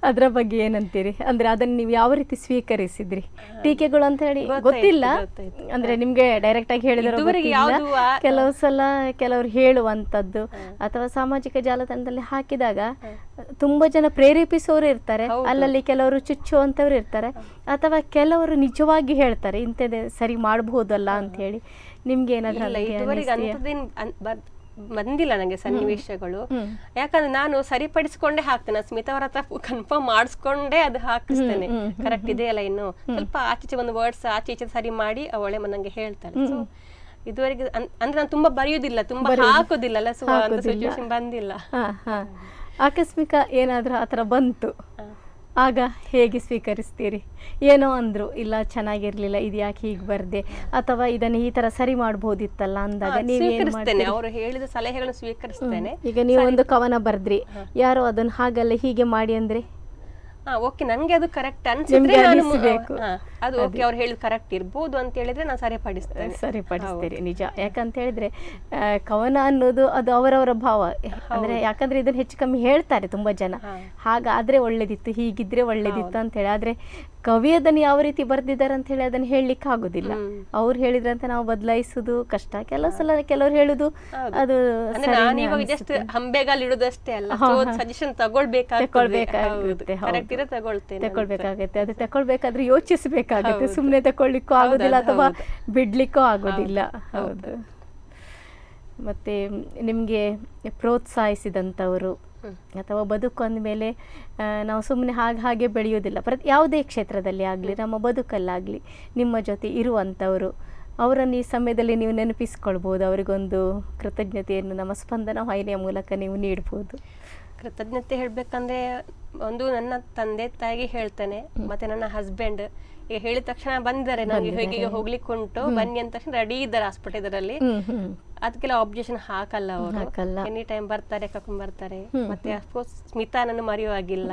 ಅದರ ಬಗ್ಗೆ ಏನಂತೀರಿ? ಅಂದ್ರೆ ಅದನ್ನ ನೀವು ಯಾವ ರೀತಿ ಸ್ವೀಕರಿಸಿದ್ರಿ? ಟೀಕೆಗಳು ಅಂತ ಹೇಳಿ ಗೊತ್ತಿಲ್ಲ. ಅಂದ್ರೆ ನಿಮ್ಗೆ ಡೈರೆಕ್ಟ್ ಆಗಿ ಹೇಳಿದ್ರೆ ಕೆಲವು ಸಲ ಕೆಲವರು ಹೇಳುವಂತದ್ದು ಅಥವಾ ಸಾಮಾಜಿಕ ಜಾಲತಾಣದಲ್ಲಿ ಹಾಕಿದಾಗ ತುಂಬಾ ಜನ ಪ್ರೇರೇಪಿಸೋರು ಇರ್ತಾರೆ. ಅಲ್ಲಲ್ಲಿ ಕೆಲವರು ಚುಚ್ಚುವಂತವ್ರು ಇರ್ತಾರೆ. ಅಥವಾ ಕೆಲವರು ನಿಜವಾಗಿ ಹೇಳ್ತಾರೆ ಇಂಥದ್ದೇ ಸರಿ ಮಾಡಬಹುದಲ್ಲ ಅಂತ ಹೇಳಿ. ನಿಮ್ಗೆ ಏನಾದ್ರೂ ಬಂದಿಲ್ಲ ನಂಗೆ ಸನ್ನಿವೇಶಗಳು. ಯಾಕಂದ್ರೆ ನಾನು ಸರಿಪಡಿಸ್ಕೊಂಡೇ ಹಾಕ್ತೇನೆ ಸ್ಮಿತಾ ಅವ್ರ ಹತ್ರ ಕನ್ಫರ್ಮ್ ಮಾಡಿಸ್ಕೊಂಡೇ ಅದು ಹಾಕಿಸ್ತೇನೆ. ಕರೆಕ್ಟ್ ಇದೆಯಲ್ಲ ಇನ್ನು? ಸ್ವಲ್ಪ ಆಚೀಚೆ ಒಂದು ವರ್ಡ್ಸ್ ಆಚೆ ಈಚೆ ಸರಿ ಮಾಡಿ ಅವಳೆ ನಂಗೆ ಹೇಳ್ತಾಳೆ. ಸೊ ಇದುವರೆಗೆ ಅಂದ್ರೆ ನಾನು ತುಂಬಾ ಬರೆಯುವುದಿಲ್ಲ ತುಂಬಾ ಹಾಕೋದಿಲ್ಲ ಸೊ ಅಂತ ಹಾಕೋದಿಲ್ಲ. ಸಿಚುವೇಶನ್ ಬಂದಿಲ್ಲ. ಆಕಸ್ಮಿಕ ಏನಾದ್ರೂ ಆತರ ಬಂತು. ಆಗ ಹೇಗೆ ಸ್ವೀಕರಿಸ್ತೀರಿ? ಏನೋ ಅಂದ್ರು ಇಲ್ಲ ಚೆನ್ನಾಗಿರಲಿಲ್ಲ ಇದು ಯಾಕೆ ಹೀಗೆ ಬರ್ದೆ? ಅಥವಾ ಇದನ್ನು ಈ ತರ ಸರಿ ಮಾಡ್ಬೋದಿತ್ತಲ್ಲ? ಅಂದಾಗ ಸ್ವೀಕರಿಸ್ತೇನೆ. ಅವರು ಹೇಳಿದ ಸಲಹೆಗಳನ್ನು ಸ್ವೀಕರಿಸ್ತೇನೆ. ಈಗ ನೀವು ಒಂದು ಕವನ ಬರೆದ್ರಿ. ಯಾರೋ ಅದನ್ನು ಹಾಗಲ್ಲ ಹೀಗೆ ಮಾಡಿ ಅಂದ್ರೆ? ಓಕೆ ನಂಗೆ ಅದು ಕರೆಕ್ಟ್ ಅನ್ಸಿದ್ರೆ ನಾನು ಅದು ಓಕೆ ಅವ್ರು ಹೇಳಿದ್ ಕರೆಕ್ಟ್ ಇರ್ಬೋದು ಅಂತ ಹೇಳಿದ್ರೆ ನಾನು ಸರಿಪಡಿಸ್ತೇನೆ. ಸರಿಪಡಿಸ್ತೀರಿ ನಿಜ. ಯಾಕಂತ ಹೇಳಿದ್ರೆ ಕವನ ಅನ್ನೋದು ಅದು ಅವರವರ ಭಾವ. ಅಂದ್ರೆ ಯಾಕಂದ್ರೆ ಇದನ್ನ ಹೆಚ್ಚು ಕಮ್ಮಿ ಹೇಳ್ತಾರೆ ತುಂಬಾ ಜನ. ಹಾಗಾದ್ರೆ ಒಳ್ಳೇದಿತ್ತು ಹೀಗಿದ್ರೆ ಒಳ್ಳೇದಿತ್ತು ಅಂತ ಹೇಳಿ. ಆದ್ರೆ ಕವಿ ಅದನ್ನು ಯಾವ ರೀತಿ ಬರ್ದಿದ್ದಾರೆ ಅಂತ ಹೇಳಿ ಅದನ್ನ ಹೇಳಲಿಕ್ಕೆ ಆಗುದಿಲ್ಲ. ಅವ್ರು ಹೇಳಿದ್ರಂತ ನಾವು ಬದಲಾಯಿಸುದು ಕಷ್ಟ. ಕೆಲವು ಸಲ ಕೆಲವ್ರು ಹೇಳುದು ಅದು ಹಂಬೆಗಾಲ್ ಇಡುದಷ್ಟೇ ಅಲ್ಲ. ಸಜೆಷನ್ ತಗೊಳ್ಬೇಕಾಗುತ್ತೆ ಅದು ತಗೊಳ್ಬೇಕಾದ್ರೆ ಯೋಚಿಸಬೇಕಾಗತ್ತೆ. ಸುಮ್ಮನೆ ತಕೊಳ್ಳಿಕ್ಕೂ ಆಗೋದಿಲ್ಲ ಅಥವಾ. ಬಿಡ್ಲಿಕ್ಕೂ ಆಗೋದಿಲ್ಲ. ಹೌದು. ಮತ್ತೆ ನಿಮಗೆ ಪ್ರೋತ್ಸಾಹಿಸಿದಂಥವರು ಹ್ಮ್. ಅಥವಾ ಬದುಕು ಅಂದಮೇಲೆ ನಾವು ಸುಮ್ಮನೆ ಹಾಗೆ ಹಾಗೆ ಬೆಳೆಯೋದಿಲ್ಲ ಪ್ರತಿ ಯಾವುದೇ ಕ್ಷೇತ್ರದಲ್ಲಿ ಆಗಲಿ ನಮ್ಮ ಬದುಕಲ್ಲಾಗಲಿ ನಿಮ್ಮ ಜೊತೆ ಇರುವಂಥವರು ಅವರನ್ನು ಈ ಸಮಯದಲ್ಲಿ ನೀವು ನೆನಪಿಸ್ಕೊಳ್ಬೋದು. ಅವರಿಗೊಂದು ಕೃತಜ್ಞತೆಯನ್ನು ನಮ್ಮ ಸ್ಪಂದನ ವಾಹಿನಿಯ ಮೂಲಕ ನೀವು ನೀಡ್ಬೋದು. ಕೃತಜ್ಞತೆ ಹೇಳಬೇಕಂದ್ರೆ ಒಂದು ನನ್ನ ತಂದೆ ತಾಯಿಗೆ ಹೇಳ್ತೇನೆ ಮತ್ತು ನನ್ನ ಹಸ್ಬೆಂಡ್ ಈಗ ಹೇಳಿದ ತಕ್ಷಣ ಬಂದರೆ ನನಗೆ ಹೇಗೆ ಹೋಗ್ಲಿಕ್ಕೆ ಉಂಟು ಬನ್ನಿ ಅಂತ ತಕ್ಷಣ ರೆಡಿ ಇದ್ದಾರೆ ಹಾಸ್ಪಿಟಲ್ ಇದರಲ್ಲಿ. ಹ್ಮ್ ಅದಕ್ಕೆಲ್ಲ ಆಬ್ಜೆಕ್ಷನ್ ಹಾಕಲ್ಲ ಅವರು. ಎನಿ ಟೈಮ್ ಬರ್ತಾರೆ ಕರ್ಕೊಂಡ್ ಬರ್ತಾರೆ. ಮತ್ತೆ ಅಫ್ಕೋರ್ಸ್ ಸ್ಮಿತಾ ನನ್ನ ಮರೆಯುವಾಗಿಲ್ಲ.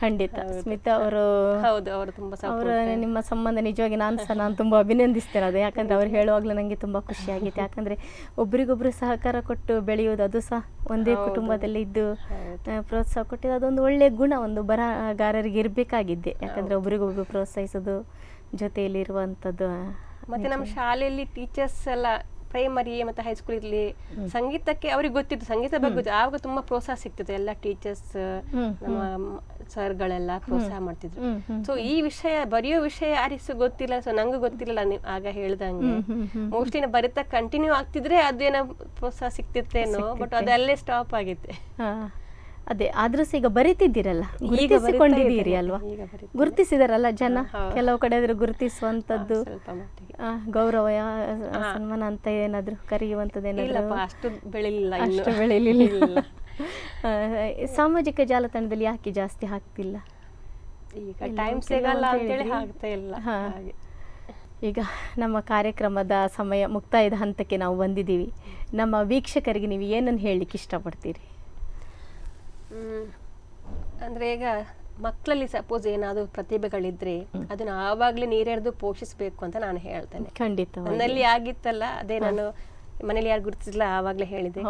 ಖಂಡಿತ. ಸ್ಮಿತಾ ಅವರು ಹೌದು ಅವರು ತುಂಬಾ ಅವರ ನಿಮ್ಮ ಸಂಬಂಧ ನಿಜವಾಗಿ ನಾನು ಸಹ ನಾನು ತುಂಬ ಅಭಿನಂದಿಸ್ತೇನೆ. ಅದು ಯಾಕಂದ್ರೆ ಅವ್ರು ಹೇಳುವಾಗಲೂ ನನಗೆ ತುಂಬ ಖುಷಿಯಾಗಿತ್ತು ಯಾಕಂದ್ರೆ ಒಬ್ರಿಗೊಬ್ರು ಸಹಕಾರ ಕೊಟ್ಟು ಬೆಳೆಯೋದು ಅದು ಸಹ ಒಂದೇ ಕುಟುಂಬದಲ್ಲಿ ಇದ್ದು ಪ್ರೋತ್ಸಾಹ ಕೊಟ್ಟಿದ್ದು ಅದೊಂದು ಒಳ್ಳೆಯ ಗುಣ ಒಂದು ಬರಹಗಾರರಿಗೆ ಇರಬೇಕಾಗಿದ್ದೆ. ಯಾಕಂದ್ರೆ ಒಬ್ರಿಗೊಬ್ರು ಪ್ರೋತ್ಸಾಹಿಸೋದು ಜೊತೆಯಲ್ಲಿರುವಂಥದ್ದು ಮತ್ತೆ ನಮ್ಮ ಶಾಲೆಯಲ್ಲಿ ಟೀಚರ್ಸ್ ಎಲ್ಲ ಪ್ರೈಮರಿ ಮತ್ತೆ ಹೈಸ್ಕೂಲ್ ಇರಲಿ ಸಂಗೀತಕ್ಕೆ ಅವ್ರಿಗೆ ಗೊತ್ತಿತ್ತು. ಸಂಗೀತ ಬಗ್ಗೆ ಗೊತ್ತಿತ್ತು. ಆವಾಗ ತುಂಬಾ ಪ್ರೋತ್ಸಾಹ ಸಿಗ್ತಿತ್ತು ಎಲ್ಲ ಟೀಚರ್ಸ್ ನಮ್ಮ ಸರ್ಗಳೆಲ್ಲ ಪ್ರೋತ್ಸಾಹ ಮಾಡ್ತಿದ್ರು. ಸೊ ಈ ವಿಷಯ ಬರೆಯೋ ವಿಷಯ ಯಾರಿಸು ಗೊತ್ತಿಲ್ಲ. ಸೊ ನಂಗೂ ಗೊತ್ತಿರಲಿಲ್ಲ ನೀವು ಆಗ ಹೇಳ್ದಂಗೆ. ಮೋಸ್ಟ್ಲಿ ಬರೀತಾ ಕಂಟಿನ್ಯೂ ಆಗ್ತಿದ್ರೆ ಅದೇನೋ ಪ್ರೋತ್ಸಾಹ ಸಿಕ್ತಿತ್ತೇನೋ ಬಟ್ ಅದಲ್ಲೇ ಸ್ಟಾಪ್ ಆಗಿತ್ತೆ. ಅದೇ ಆದ್ರೂ ಸಹ ಈಗ ಬರಿತಿದ್ದೀರಲ್ಲ ಗುರುತಿಸಿಕೊಂಡಿದ್ದೀರಿ ಅಲ್ವಾ? ಗುರುತಿಸಿದಾರಲ್ಲ ಜನ? ಕೆಲವು ಕಡೆ ಆದ್ರೂ ಗುರುತಿಸುವಂತದ್ದು ಗೌರವ ಸನ್ಮಾನ ಅಂತ ಏನಾದ್ರು ಕರೆಯುವಂತದ್ದು ಏನಾದ್ರು ಅಷ್ಟು ಬೆಳಿಲಿಲ್ಲ ಅಷ್ಟು ಬೆಳಿಲಿಲ್ಲ. ಸಾಮಾಜಿಕ ಜಾಲತಾಣದಲ್ಲಿ ಯಾಕೆ ಜಾಸ್ತಿ ಹಾಕ್ತಿಲ್ಲ? ಈಗ ಟೈಮ್ ಸಿಗಲ್ಲ ಅಂತ ಅಂತೇಳಿ ಇಲ್ಲ. ಹಾಗೆ. ಈಗ ನಮ್ಮ ಕಾರ್ಯಕ್ರಮದ ಸಮಯ ಮುಕ್ತಾಯದ ಹಂತಕ್ಕೆ ನಾವು ಬಂದಿದ್ದೀವಿ. ನಮ್ಮ ವೀಕ್ಷಕರಿಗೆ ನೀವು ಏನನ್ನು ಹೇಳಲಿಕ್ಕೆ ಇಷ್ಟಪಡ್ತೀರಿ. ಅಂದ್ರೆ ಈಗ ಮಕ್ಕಳಲ್ಲಿ ಸಪೋಸ್ ಏನಾದ್ರು ಪ್ರತಿಭೆಗಳಿದ್ರೆ ಅದನ್ನ ಆವಾಗ್ಲೇ ನೀರೆರೆದು ಪೋಷಿಸಬೇಕು ಅಂತ ನಾನು ಹೇಳ್ತೇನೆ. ಖಂಡಿತ ನನ್ನಲ್ಲಿ ಆಗಿತ್ತಲ್ಲ ಅದೇ ನಾನು ಮನೇಲಿ ಯಾರು ಗುರುತಿಸಿಲ್ಲ ಆವಾಗ್ಲೇ ಹೇಳಿದೆ.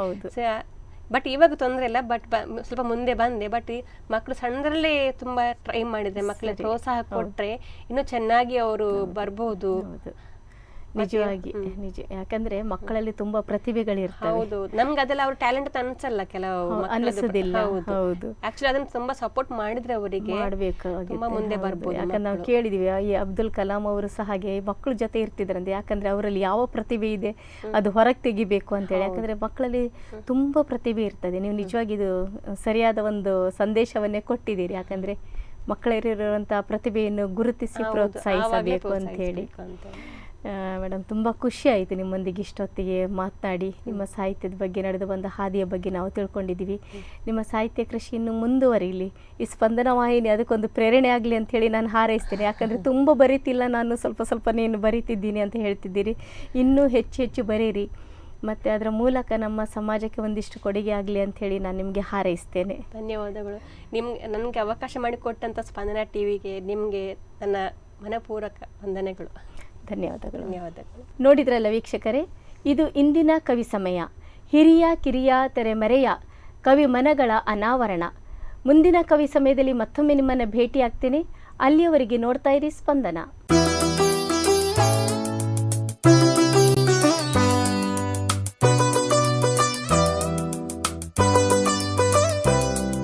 ಬಟ್ ಇವಾಗ ತೊಂದರೆ ಇಲ್ಲ ಬಟ್ ಸ್ವಲ್ಪ ಮುಂದೆ ಬಂದೆ ಬಟ್ ಮಕ್ಕಳು ಸಣ್ಣದ್ರಲ್ಲೇ ತುಂಬಾ ಟ್ರೈ ಮಾಡಿದ್ರೆ ಮಕ್ಕಳಿಗೆ ಪ್ರೋತ್ಸಾಹ ಕೊಟ್ರೆ ಇನ್ನು ಚೆನ್ನಾಗಿ ಅವರು ಬರ್ಬಹುದು ಹೌದು. ನಿಜವಾಗಿ ನಿಜ. ಯಾಕಂದ್ರೆ ಮಕ್ಕಳಲ್ಲಿ ತುಂಬಾ ಪ್ರತಿಭೆಗಳಿರ್ತವೆ. ಹೌದು ನಮ್ಗೆ ಅದೆಲ್ಲ ಅವ್ರ ಟ್ಯಾಲೆಂಟ್ ಅನ್ಸಲ್ಲ ಕೆಲವು. ಅನಿಸೋದಿಲ್ಲ, ಹೌದು. ಆಕ್ಚುಲಿ ಅದನ್ನ ತುಂಬಾ ಸಪೋರ್ಟ್ ಮಾಡಿದ್ರೆ ಅವರಿಗೆ ಮಾಡ್ಬೇಕು ತುಂಬಾ ಮುಂದೆ ಬರ್ಬೋದು ಯಾಕಂದ್ರೆ ನಾವು ಕೇಳಿದ್ವಿ ಈ ಅಬ್ದುಲ್ ಕಲಾಂ ಅವರು ಸಹ ಹಾಗೆ ಮಕ್ಕಳ ಜೊತೆ ಇರ್ತಿದ್ರಂತೆ ಯಾಕಂದ್ರೆ ಅವರಲ್ಲಿ ಯಾವ ಪ್ರತಿಭೆ ಇದೆ ಅದು ಹೊರಗೆ ತೆಗಿಬೇಕು ಅಂತೇಳಿ. ಯಾಕಂದ್ರೆ ಮಕ್ಕಳಲ್ಲಿ ತುಂಬಾ ಪ್ರತಿಭೆ ಇರ್ತದೆ. ನೀವು ನಿಜವಾಗಿ ಇದು ಸರಿಯಾದ ಒಂದು ಸಂದೇಶವನ್ನೇ ಕೊಟ್ಟಿದ್ದೀರಿ. ಯಾಕಂದ್ರೆ ಮಕ್ಕಳಲ್ಲಿರುವಂತಹ ಪ್ರತಿಭೆಯನ್ನು ಗುರುತಿಸಿ ಪ್ರೋತ್ಸಾಹಿಸ್ಬೇಕು ಅಂತ ಹೇಳಿ. ಮೇಡಮ್, ತುಂಬ ಖುಷಿ ಆಯಿತು ನಿಮ್ಮೊಂದಿಗೆ ಇಷ್ಟೊತ್ತಿಗೆ ಮಾತನಾಡಿ. ನಿಮ್ಮ ಸಾಹಿತ್ಯದ ಬಗ್ಗೆ ನಡೆದು ಬಂದ ಹಾದಿಯ ಬಗ್ಗೆ ನಾವು ತಿಳ್ಕೊಂಡಿದ್ದೀವಿ. ನಿಮ್ಮ ಸಾಹಿತ್ಯ ಕೃಷಿ ಇನ್ನು ಮುಂದುವರಿಲಿ. ಈ ಸ್ಪಂದನ ವಾಹಿನಿ ಅದಕ್ಕೊಂದು ಪ್ರೇರಣೆ ಆಗಲಿ ಅಂತ ಹೇಳಿ ನಾನು ಹಾರೈಸ್ತೇನೆ. ಯಾಕಂದರೆ ತುಂಬ ಬರೀತಿಲ್ಲ ನಾನು, ಸ್ವಲ್ಪ ಸ್ವಲ್ಪ ನೀನು ಬರೀತಿದ್ದೀನಿ ಅಂತ ಹೇಳ್ತಿದ್ದೀರಿ. ಇನ್ನೂ ಹೆಚ್ಚು ಹೆಚ್ಚು ಬರೀರಿ. ಮತ್ತು ಅದರ ಮೂಲಕ ನಮ್ಮ ಸಮಾಜಕ್ಕೆ ಒಂದಿಷ್ಟು ಕೊಡುಗೆ ಆಗಲಿ ಅಂಥೇಳಿ ನಾನು ನಿಮಗೆ ಹಾರೈಸ್ತೇನೆ. ಧನ್ಯವಾದಗಳು. ನಿಮ್ಗೆ ನನಗೆ ಅವಕಾಶ ಮಾಡಿಕೊಟ್ಟಂಥ ಸ್ಪಂದನ ಟಿ ವಿಗೆ ನಿಮಗೆ ನನ್ನ ಮನಪೂರ್ವಕ ವಂದನೆಗಳು. ಧನ್ಯವಾದಗಳು. ಧನ್ಯವಾದಗಳು. ನೋಡಿದ್ರಲ್ಲ ವೀಕ್ಷಕರೇ ಇದು ಇಂದಿನ ಕವಿ ಸಮಯ. ಹಿರಿಯ ಕಿರಿಯ ತೆರೆಮರೆಯ ಕವಿ ಮನಗಳ ಅನಾವರಣ. ಮುಂದಿನ ಕವಿ ಸಮಯದಲ್ಲಿ ಮತ್ತೊಮ್ಮೆ ನಿಮ್ಮನ್ನು ಭೇಟಿಯಾಗ್ತೇನೆ. ಅಲ್ಲಿಯವರೆಗೆ ನೋಡ್ತಾ ಇರಿ ಸ್ಪಂದನ.